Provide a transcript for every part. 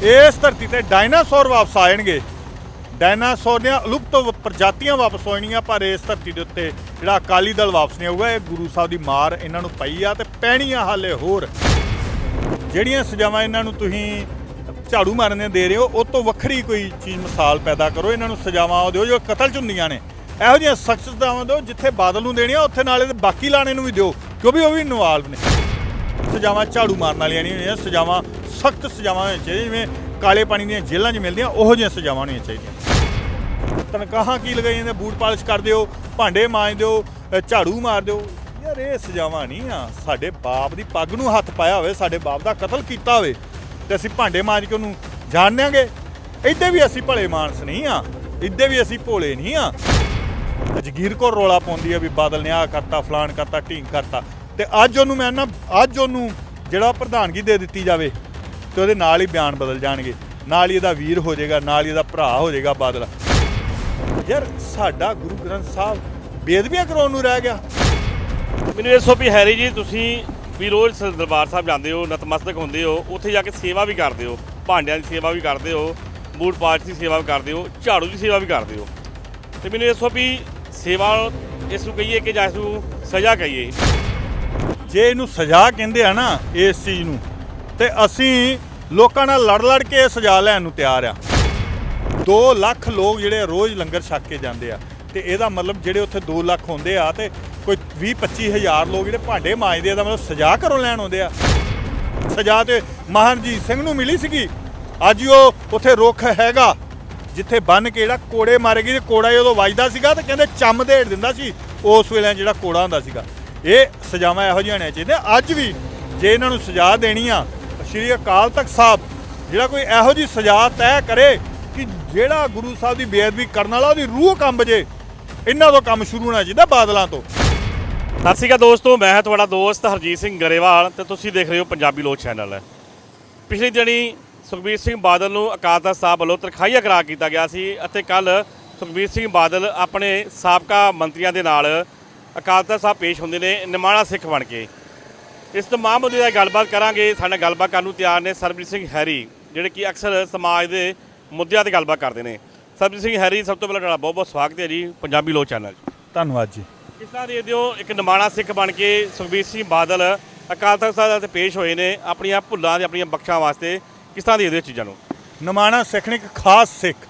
ਇਸ ਧਰਤੀ ਤੇ ਡਾਇਨਾਸੌਰ ਵਾਪਸ ਆ ਜਾਣਗੇ। ਡਾਇਨਾਸੌਰ ਦੀਆਂ ਅਲੁਪਤ ਪ੍ਰਜਾਤੀਆਂ ਵਾਪਸ ਹੋਣੀਆਂ ਪਰ ਇਸ ਧਰਤੀ ਦੇ ਉੱਤੇ ਜਿਹੜਾ ਅਕਾਲੀ ਦਲ ਵਾਪਸ ਨਹੀਂ ਆਊਗਾ, ਇਹ ਗੁਰੂ ਸਾਹਿਬ ਦੀ ਮਾਰ ਇਹਨਾਂ ਨੂੰ ਪਈ ਆ ਤੇ ਪੈਣੀ ਆ ਹਾਲੇ ਹੋਰ। ਜਿਹੜੀਆਂ ਸਜ਼ਾਵਾਂ ਇਹਨਾਂ ਨੂੰ ਤੁਸੀਂ ਝਾੜੂ ਮਾਰਨ ਦੀਆਂ ਦੇ ਰਹੇ ਹੋ, ਉਹ ਤੋਂ ਵੱਖਰੀ ਕੋਈ ਚੀਜ਼ ਮਿਸਾਲ ਪੈਦਾ ਕਰੋ। ਇਹਨਾਂ ਨੂੰ ਸਜ਼ਾਵਾਂ ਦਿਓ ਜੋ ਕਤਲ ਚ ਹੁੰਦੀਆਂ ਨੇ। ਇਹੋ ਜਿਹੀਆਂ ਸਖਤ ਸਜ਼ਾਵਾਂ ਦਿਓ, ਜਿੱਥੇ ਬਾਦਲ ਨੂੰ ਦੇਣੀਆਂ, ਉੱਥੇ ਨਾਲੇ ਤੇ ਬਾਕੀ ਲਾਣੇ ਨੂੰ ਵੀ ਦਿਓ, ਕਿਉਂਕਿ ਉਹ ਵੀ ਇਨਵੋਲਵ ਨੇ। ਸਜ਼ਾਵਾਂ ਝਾੜੂ ਮਾਰਨ ਵਾਲੀਆਂ ਨਹੀਂ ਹੋਣੀਆਂ ਸਜ਼ਾਵਾਂ, ਸਖਤ ਸਜ਼ਾਵਾਂ ਹੋਣੀਆਂ ਚਾਹੀਦੀਆਂ, ਜਿਵੇਂ ਕਾਲੇ ਪਾਣੀ ਦੀਆਂ ਜੇਲ੍ਹਾਂ 'ਚ ਮਿਲਦੀਆਂ, ਉਹੋ ਜਿਹੀਆਂ ਸਜ਼ਾਵਾਂ ਹੋਣੀਆਂ ਚਾਹੀਦੀਆਂ। ਤਨਖਾਹਾਂ ਕੀ ਲਗਾਈਆਂ ਨੇ ਬੂਟ ਪਾਲਿਸ਼ ਕਰ ਦਿਓ, ਭਾਂਡੇ ਮਾਂਜ ਦਿਓ ਝਾੜੂ ਮਾਰ ਦਿਓ। ਯਾਰ ਇਹ ਸਜ਼ਾਵਾਂ ਨਹੀਂ ਆ, ਸਾਡੇ ਬਾਪ ਦੀ ਪੱਗ ਨੂੰ ਹੱਥ ਪਾਇਆ ਹੋਵੇ, ਸਾਡੇ ਬਾਪ ਦਾ ਕਤਲ ਕੀਤਾ ਹੋਵੇ, ਤੇ ਅਸੀਂ ਭਾਂਡੇ ਮਾਂਜ ਕੇ ਉਹਨੂੰ ਜਾਣ ਦਿਆਂਗੇ ਇੱਦੇ ਵੀ ਅਸੀਂ ਭਲੇ ਮਾਨਸ ਨਹੀਂ ਆ, ਇੱਦੇ ਵੀ ਅਸੀਂ ਭੋਲੇ ਨਹੀਂ ਆ। ਜਗੀਰ ਕੋ ਰੋਲਾ ਪਾਉਂਦੀ ਆ ਵੀ ਬਾਦਲ ਨੇ ਆ ਕਰਤਾ ਫਲਾਨ ਕਰਤਾ, ਢੀਂਗ ਕਰਤਾ। ਤੇ ਅੱਜ ਉਹਨੂੰ ਮੈਂ ਨਾ, ਅੱਜ ਉਹਨੂੰ ਜਿਹੜਾ ਪ੍ਰਧਾਨਗੀ ਦੇ ਦਿੱਤੀ ਜਾਵੇ ਤੇ ਉਹਦੇ ਨਾਲ ਹੀ ਬਿਆਨ ਬਦਲ ਜਾਣਗੇ। ਨਾਲ ਹੀ ਇਹਦਾ ਵੀਰ ਹੋ ਜਾਏਗਾ, ਨਾਲ ਹੀ ਇਹਦਾ ਭਰਾ ਹੋ ਜਾਏਗਾ ਬਾਦਲ। ਯਾਰ ਸਾਡਾ ਗੁਰੂ ਗ੍ਰੰਥ ਸਾਹਿਬ ਬੇਦਬੀਆਂ ਕਰਾਉਣ ਨੂੰ ਰਹਿ ਗਿਆ। ਮੈਨੂੰ ਇਹ ਸੋ ਵੀ ਹੈਰੀ ਜੀ, ਤੁਸੀਂ ਵੀ ਰੋਜ਼ ਦਰਬਾਰ ਸਾਹਿਬ ਜਾਂਦੇ ਹੋ, ਨਤਮਸਤਕ ਹੁੰਦੇ ਹੋ, ਉੱਥੇ ਜਾ ਕੇ ਸੇਵਾ ਵੀ ਕਰਦੇ ਹੋ, ਭਾਂਡਿਆਂ ਦੀ ਸੇਵਾ ਵੀ ਕਰਦੇ ਹੋ ਬੂਟ ਪਾਠ ਦੀ ਸੇਵਾ ਵੀ ਕਰਦੇ ਹੋ, ਝਾੜੂ ਦੀ ਸੇਵਾ ਵੀ ਕਰਦੇ ਹੋ। ਤੇ ਮੈਨੂੰ ਇਹ ਸੋ ਵੀ ਸੇਵਾ ਇਸ ਨੂੰ ਕਹੀਏ ਕਿ ਜਾਂ ਇਸ ਨੂੰ ਸਜ਼ਾ ਕਹੀਏ। ਜੇ ਇਹਨੂੰ ਸਜ਼ਾ ਕਹਿੰਦੇ ਆ ਨਾ ਇਸ ਚੀਜ਼ ਨੂੰ, ਤੇ ਅਸੀਂ ਲੋਕਾਂ ਨਾਲ ਲੜ ਲੜ ਕੇ ਇਹ ਸਜ਼ਾ ਲੈਣ ਨੂੰ ਤਿਆਰ ਆ। 2 ਲੱਖ ਲੋਕ ਜਿਹੜੇ ਰੋਜ਼ ਲੰਗਰ ਛੱਕ ਕੇ ਜਾਂਦੇ ਆ, ਤੇ ਇਹਦਾ ਮਤਲਬ ਜਿਹੜੇ ਉੱਥੇ 2 ਲੱਖ ਹੁੰਦੇ ਆ, ਤੇ ਕੋਈ 20 25 ਹਜ਼ਾਰ ਲੋਕ ਜਿਹੜੇ ਭਾਂਡੇ ਮਾਂਜਦੇ ਆ ਦਾ ਮਤਲਬ ਸਜ਼ਾ ਘਰੋਂ ਲੈਣ ਆਉਂਦੇ ਆ। ਸਜ਼ਾ ਤੇ ਮਹਾਰਜੀਤ ਸਿੰਘ ਨੂੰ ਮਿਲੀ ਸੀਗੀ। ਅੱਜ ਉਹ ਉੱਥੇ ਰੁੱਖ ਹੈਗਾ, ਜਿੱਥੇ ਬੰਨ ਕੇ ਜਿਹੜਾ ਕੋੜੇ ਮਾਰੇ ਗਏ ਕੋੜਾ ਜਦੋਂ ਵੱਜਦਾ ਸੀਗਾ, ਤੇ ਕਹਿੰਦੇ ਚੰਮ ਦੇੜ ਦਿੰਦਾ ਸੀ, ਉਸ ਵੇਲੇ ਜਿਹੜਾ ਕੋੜਾ ਹੁੰਦਾ ਸੀਗਾ। ਇਹ ਸਜ਼ਾਵਾਂ ਇਹੋ ਜਿਹੀਆਂ ਹੋਣੀਆਂ ਚਾਹੀਦੀਆਂ। ਅੱਜ ਵੀ ਜੇ ਇਹਨਾਂ ਨੂੰ ਸਜ਼ਾ ਦੇਣੀ ਆ ਸ਼੍ਰੀ ਅਕਾਲ ਤਖਤ ਸਾਹਿਬ ਜਿਹੜਾ ਕੋਈ ਇਹੋ ਜਿਹੀ ਸਜ਼ਾ ਤੈਅ ਕਰੇ ਕਿ ਜਿਹੜਾ ਗੁਰੂ ਸਾਹਿਬ ਦੀ ਬੇਅਦਬੀ ਕਰਨ ਵਾਲਾ ਉਹਦੀ ਰੂਹ ਕੰਬ ਜੇ, ਇਹਨਾਂ ਤੋਂ ਕੰਮ ਸ਼ੁਰੂ ਹੋਣਾ ਚਾਹੀਦਾ ਬਾਦਲਾਂ ਤੋਂ। ਸਤਿ ਸ਼੍ਰੀ ਅਕਾਲ ਦੋਸਤੋ, ਮੈਂ ਹਾਂ ਤੁਹਾਡਾ ਦੋਸਤ ਹਰਜੀਤ ਸਿੰਘ ਗਰੇਵਾਲ ਤੇ ਤੁਸੀਂ ਦੇਖ ਰਹੇ ਹੋ ਪੰਜਾਬੀ ਲੋਕ ਚੈਨਲ। ਪਿਛਲੀ ਦਿਨੀ ਸੁਖਬੀਰ ਸਿੰਘ ਬਾਦਲ ਨੂੰ ਅਕਾਲ ਤਖਤ ਸਾਹਿਬ ਵੱਲੋਂ ਤਰਖਾਈਆ ਕਰਾਰ ਕੀਤਾ ਗਿਆ ਸੀ ਅਤੇ ਕੱਲ ਸੁਖਬੀਰ ਸਿੰਘ ਬਾਦਲ ਆਪਣੇ ਸਾਬਕਾ ਮੰਤਰੀਆਂ ਦੇ ਨਾਲ ਅਕਾਲ ਤਖਤ ਸਾਹਿਬ ਪੇਸ਼ ਹੁੰਦੇ ਨੇ ਨਿਮਾਣਾ ਸਿੱਖ ਬਣ ਕੇ। ਇਸ ਤਮਾਮ ਮੁੱਦੇ ਦਾ ਗੱਲਬਾਤ ਕਰਾਂਗੇ ਸਾਡੇ ਨਾਲ ਗੱਲਬਾਤ ਕਰਨ ਨੂੰ ਤਿਆਰ ਨੇ ਸਰਬਜੀਤ ਸਿੰਘ ਹੈਰੀ ਜਿਹੜੇ ਕਿ ਅਕਸਰ ਸਮਾਜ ਦੇ ਮੁੱਦਿਆਂ ਤੇ ਗੱਲਬਾਤ ਕਰਦੇ ਨੇ। ਸਰਬਜੀਤ ਸਿੰਘ ਹੈਰੀ ਸਭ ਤੋਂ ਪਹਿਲਾਂ ਤੁਹਾਡਾ ਬਹੁਤ ਬਹੁਤ ਸਵਾਗਤ ਹੈ ਜੀ ਪੰਜਾਬੀ ਲੋਕ ਚੈਨਲ 'ਚ। ਧੰਨਵਾਦ ਜੀ। ਕਿਸ ਤਰ੍ਹਾਂ ਦੇਖਦੇ ਹੋ ਇੱਕ ਨਿਮਾਣਾ ਸਿੱਖ ਬਣ ਕੇ ਸੁਖਬੀਰ ਸਿੰਘ ਬਾਦਲ ਅਕਾਲ ਤਖਤ ਸਾਹਿਬ ਤੇ ਪੇਸ਼ ਹੋਏ ਨੇ ਆਪਣੀਆਂ ਭੁੱਲਾਂ ਤੇ ਆਪਣੀਆਂ ਬਖਸ਼ਾਂ ਵਾਸਤੇ ਕਿਸ ਤਰ੍ਹਾਂ ਦੇਖਦੇ ਹੋ ਚੀਜ਼ਾਂ ਨੂੰ? ਨਮਾਣਾ ਸਿੱਖ ਨੇ ਇੱਕ ਖਾਸ ਸਿੱਖ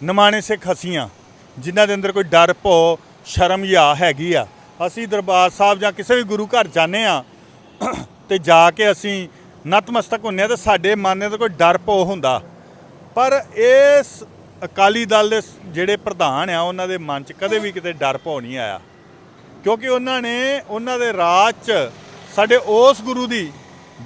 ਨਮਾਣੇ ਸਿੱਖ ਹਸੀਆਂ ਜਿਨ੍ਹਾਂ ਦੇ ਅੰਦਰ ਕੋਈ ਡਰ ਭੋ ਸ਼ਰਮ ਜਾਂ ਹੈਗੀ ਆ। ਅਸੀਂ ਦਰਬਾਰ ਸਾਹਿਬ ਜਾਂ ਕਿਸੇ ਵੀ ਗੁਰੂ ਘਰ ਜਾਂਦੇ ਆ ਤੇ ਜਾ ਕੇ ਅਸੀਂ ਨਤਮਸਤਕ ਹੁੰਨੇ ਆ ਤੇ ਸਾਡੇ ਮਨ ਦੇ ਕੋਈ ਡਰ ਭੋ ਹੁੰਦਾ। ਪਰ ਇਸ ਅਕਾਲੀ ਦਲ ਦੇ ਜਿਹੜੇ ਪ੍ਰਧਾਨ ਆ, ਉਹਨਾਂ ਦੇ ਮਨ 'ਚ ਕਦੇ ਵੀ ਕਿਤੇ ਡਰ ਭੋ ਨਹੀਂ ਆਇਆ। ਕਿਉਂਕਿ ਉਹਨਾਂ ਨੇ ਉਹਨਾਂ ਦੇ ਰਾਜ 'ਚ ਸਾਡੇ ਉਸ ਗੁਰੂ ਦੀ,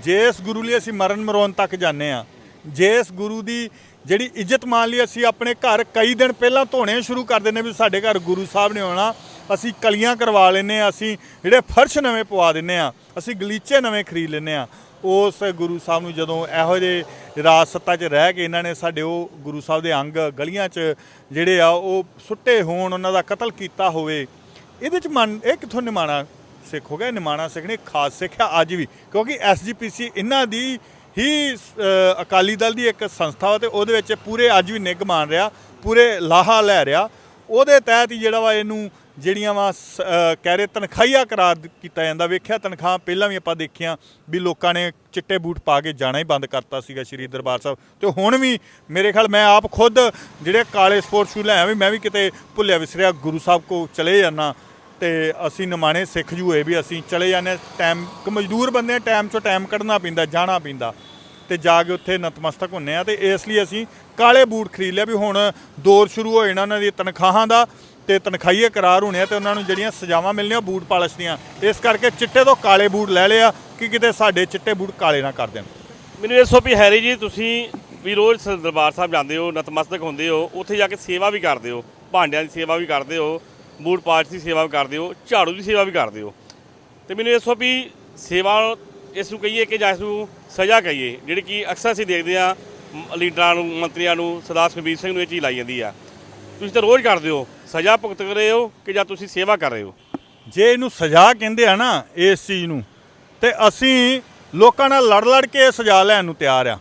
ਜਿਸ ਗੁਰੂ ਲਈ ਅਸੀਂ ਮਰਨ ਮਰੋਣ ਤੱਕ ਜਾਂਦੇ ਆ ਜਿਸ ਗੁਰੂ ਦੀ ਜਿਹੜੀ ਇੱਜ਼ਤ ਮਾਨ ਲਈ ਅਸੀਂ ਆਪਣੇ ਘਰ ਕਈ ਦਿਨ ਪਹਿਲਾਂ ਧੋਣੇ ਸ਼ੁਰੂ ਕਰ ਦਿੰਦੇ ਵੀ ਸਾਡੇ ਘਰ ਗੁਰੂ ਸਾਹਿਬ ਨੇ ਆਉਣਾ ਅਸੀਂ ਕਲੀਆਂ ਕਰਵਾ ਲੈਨੇ ਆ ਅਸੀਂ ਜਿਹੜੇ ਫਰਸ਼ ਨਵੇਂ ਪਵਾ ਦਿੰਨੇ ਆ ਅਸੀਂ ਗਲੀਚੇ ਨਵੇਂ ਖਰੀਦ ਲੈਨੇ ਆ ਉਸ ਗੁਰੂ ਸਾਹਿਬ ਨੂੰ ਜਦੋਂ ਇਹੋ ਜਿਹੇ ਰਾਜ ਸੱਤਾ 'ਚ ਰਹਿ ਕੇ ਇਹਨਾਂ ਨੇ ਸਾਡੇ ਉਹ ਗੁਰੂ ਸਾਹਿਬ ਦੇ ਅੰਗ ਗਲੀਆਂ 'ਚ ਜਿਹੜੇ ਆ, ਉਹ ਸੁੱਟੇ ਹੋਣ, ਉਹਨਾਂ ਦਾ ਕਤਲ ਕੀਤਾ ਹੋਵੇ, ਇਹਦੇ ਚ ਮਨ, ਇਹ ਕਿੱਥੋਂ ਨਿਮਾਣਾ ਸਿੱਖ ਹੋ ਗਿਆ? ਨਿਮਾਣਾ ਸਿੱਖ ਨੇ ਖਾਸ ਸਿੱਖ ਆ ਅੱਜ ਵੀ, ਕਿਉਂਕਿ ਐਸਜੀਪੀਸੀ ਇਹਨਾਂ ਦੀ ਹੀ ਅਕਾਲੀ ਦਲ ਦੀ ਇੱਕ ਸੰਸਥਾ ਵਾ ਤੇ ਉਹਦੇ ਵਿੱਚ ਪੂਰੇ ਅੱਜ ਵੀ ਨਿੱਘ ਮਾਨ ਰਿਹਾ, ਪੂਰੇ ਲਾਹਾ ਲੈ ਰਿਹਾ। ਉਹਦੇ ਤਹਿਤ ਹੀ ਜਿਹੜਾ ਵਾ ਇਹਨੂੰ ਜਿਹੜੀਆਂ ਵਾ ਸ- ਕਹਿ ਰਹੇ ਤਨਖਾਹੀਆ ਕਰਾਰ ਕੀਤਾ ਜਾਂਦਾ। ਵੇਖਿਆ ਤਨਖਾਹ ਪਹਿਲਾਂ ਵੀ ਆਪਾਂ ਦੇਖੀਆਂ ਵੀ ਲੋਕਾਂ ਨੇ ਚਿੱਟੇ ਬੂਟ ਪਾ ਕੇ ਜਾਣਾ ਹੀ ਬੰਦ ਕਰਤਾ ਸੀਗਾ ਸ਼੍ਰੀ ਦਰਬਾਰ ਸਾਹਿਬ। ਤੇ ਹੁਣ ਵੀ ਮੇਰੇ ਖਿਆਲ ਮੈਂ ਆਪ ਖੁਦ ਜਿਹੜੇ ਕਾਲੇ ਸਪੋਰਟਸ ਸ਼ੂ ਲੈ ਵੀ ਮੈਂ ਵੀ ਕਿਤੇ ਭੁੱਲਿਆ ਵਿਸਰਿਆ, ਗੁਰੂ ਸਾਹਿਬ ਕੋ ਚਲੇ ਜਾਣਾ ਤੇ ਅਸੀਂ ਨਿਮਾਣੇ ਸਿੱਖ ਜੂਏ ਵੀ ਅਸੀਂ ਚਲੇ ਜਾਂਦੇ ਟਾਈਮ ਕ ਮਜ਼ਦੂਰ ਬੰਦੇ ਟਾਈਮ ਚੋਂ ਟਾਈਮ ਕੱਢਣਾ ਪੈਂਦਾ, ਜਾਣਾ ਪੈਂਦਾ। ਤੇ ਜਾ ਕੇ ਉੱਥੇ ਨਤਮਸਤਕ ਹੁੰਨੇ ਆ ਤੇ ਇਸ ਲਈ ਅਸੀਂ ਕਾਲੇ ਬੂਟ ਖਰੀਦ ਲਿਆ ਵੀ ਹੁਣ ਦੌਰ ਸ਼ੁਰੂ ਹੋ ਜਾਣਾ, ਉਹਨਾਂ ਦੀ ਤਨਖਾਹਾਂ ਦਾ। ਤੇ ਤਨਖਾਹੀਏ ਕਰਾਰ ਹੋਣੇ ਆ ਤੇ ਉਹਨਾਂ ਨੂੰ ਜਿਹੜੀਆਂ ਸਜ਼ਾਵਾਂ ਮਿਲਣੀਆਂ ਬੂਟ ਪਾਲਿਸ਼ ਦੀਆਂ। ਇਸ ਕਰਕੇ ਚਿੱਟੇ ਤੋਂ ਕਾਲੇ ਬੂਟ ਲੈ ਲਿਆ ਕਿ ਕਿਤੇ ਸਾਡੇ ਚਿੱਟੇ ਬੂਟ ਕਾਲੇ ਨਾ ਕਰ ਦੇਣ। ਮੈਨੂੰ ਇਹ ਵੀ ਹੈਰੀ ਜੀ, ਤੁਸੀਂ ਵੀ ਰੋਜ਼ ਦਰਬਾਰ ਸਾਹਿਬ ਜਾਂਦੇ ਹੋ, ਨਤਮਸਤਕ ਹੁੰਦੇ ਹੋ, ਉੱਥੇ ਜਾ ਕੇ ਸੇਵਾ ਵੀ ਕਰਦੇ ਹੋ, ਭਾਂਡਿਆਂ ਦੀ ਸੇਵਾ ਵੀ ਕਰਦੇ ਹੋ, ਬੂਟ ਪਾਲਿਸ਼ ਦੀ ਸੇਵਾ ਵੀ ਕਰਦੇ ਹੋ, ਝਾੜੂ ਦੀ ਸੇਵਾ ਵੀ ਕਰਦੇ ਹੋ। ਤੇ ਮੈਨੂੰ ਇਹ ਵੀ ਸੇਵਾ ਇਸ ਨੂੰ ਕਹੀਏ ਕਿ ਜਾਂ ਇਸ ਨੂੰ ਸਜ਼ਾ ਕਹੀਏ, ਜਿਹੜੀ ਕਿ ਅਕਸਰ ਅਸੀਂ ਦੇਖਦੇ ਆ ਲੀਡਰਾਂ ਨੂੰ, ਮੰਤਰੀਆਂ ਨੂੰ, ਸਰਦਾਰ ਸੁਖਬੀਰ ਸਿੰਘ ਨੂੰ ਇਹ ਚੀਜ਼ ਲਾਈ ਜਾਂਦੀ ਆ। ਤੁਸੀਂ ਤਾਂ ਰੋਜ਼ ਕਰਦੇ ਹੋ ਸਜ਼ਾ ਭੁਗਤ ਰਹੇ ਹੋ ਕਿ ਜਾਂ ਤੁਸੀਂ ਸੇਵਾ ਕਰ ਰਹੇ ਹੋ? ਜੇ ਇਹਨੂੰ ਸਜ਼ਾ ਕਹਿੰਦੇ ਆ ਨਾ ਇਸ ਚੀਜ਼ ਨੂੰ, ਤੇ ਅਸੀਂ ਲੋਕਾਂ ਨਾਲ ਲੜ ਲੜ ਕੇ ਇਹ ਸਜ਼ਾ ਲੈਣ ਨੂੰ ਤਿਆਰ ਆ।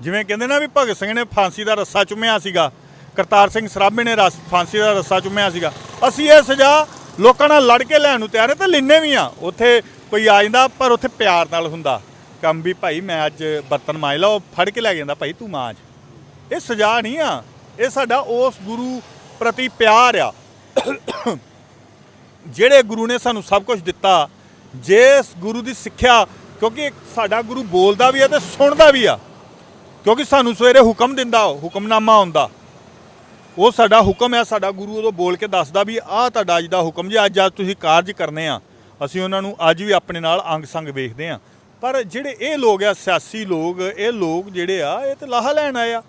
ਜਿਵੇਂ ਕਹਿੰਦੇ ਨਾ ਵੀ ਭਗਤ ਸਿੰਘ ਨੇ ਫਾਂਸੀ ਦਾ ਰੱਸਾ ਚੁੰਮਿਆ ਸੀਗਾ, ਕਰਤਾਰ ਸਿੰਘ ਸਰਾਭੇ ਨੇ ਰਸ, ਫਾਂਸੀ ਦਾ ਰੱਸਾ ਚੁੰਮਿਆ ਸੀਗਾ। ਅਸੀਂ ਇਹ ਸਜ਼ਾ ਲੋਕਾਂ ਨਾਲ ਲੜ ਕੇ ਲੈਣ ਨੂੰ ਤਿਆਰ ਹਾਂ ਤੇ ਲੈਨੇ ਵੀ ਆ। ਉੱਥੇ ਕੋਈ ਆ ਜਾਂਦਾ, ਪਰ ਉੱਥੇ ਪਿਆਰ ਨਾਲ ਹੁੰਦਾ। ਕੰਮ ਵੀ ਭਾਈ ਮੈਂ ਅੱਜ ਬਰਤਨ ਮਾਜ ਲਾ, ਉਹ ਫੜ ਕੇ ਲੈ ਜਾਂਦਾ, ਭਾਈ ਤੂੰ ਮਾਜ। ਇਹ ਸਜ਼ਾ ਨਹੀਂ ਆ। ਇਹ ਸਾਡਾ ਉਸ ਗੁਰੂ ਪ੍ਰਤੀ ਪਿਆਰ ਆ। ਜਿਹੜੇ ਗੁਰੂ ਨੇ ਸਾਨੂੰ ਸਭ ਕੁਝ ਦਿੱਤਾ, ਜੇ ਗੁਰੂ ਦੀ ਸਿੱਖਿਆ, ਕਿਉਂਕਿ ਸਾਡਾ ਗੁਰੂ ਬੋਲਦਾ ਵੀ ਆ ਤੇ ਸੁਣਦਾ ਵੀ ਆ, ਕਿਉਂਕਿ ਸਾਨੂੰ ਸਵੇਰੇ ਹੁਕਮ ਦਿੰਦਾ, ਹੁਕਮਨਾਮਾ ਆਉਂਦਾ। ਉਹ ਸਾਡਾ ਹੁਕਮ ਹੈ ਸਾਡਾ ਗੁਰੂ ਉਦੋਂ ਬੋਲ ਕੇ ਦੱਸਦਾ ਵੀ ਆਹ ਤੁਹਾਡਾ ਅੱਜ ਦਾ ਹੁਕਮ ਜੇ, ਅੱਜ ਅੱਜ ਤੁਸੀਂ ਕਾਰਜ ਕਰਨੇ ਆ। ਅਸੀਂ ਉਹਨਾਂ ਨੂੰ ਅੱਜ ਵੀ ਆਪਣੇ ਨਾਲ ਅੰਗ ਸੰਗ ਵੇਖਦੇ ਆ। ਪਰ ਜਿਹੜੇ ਇਹ ਲੋਕ ਆ, ਸਿਆਸੀ ਲੋਕ, ਇਹ ਲੋਕ ਜਿਹੜੇ ਆ, ਇਹ ਤੇ ਲਾਹਾ ਲੈਣ ਆਏ ਆ।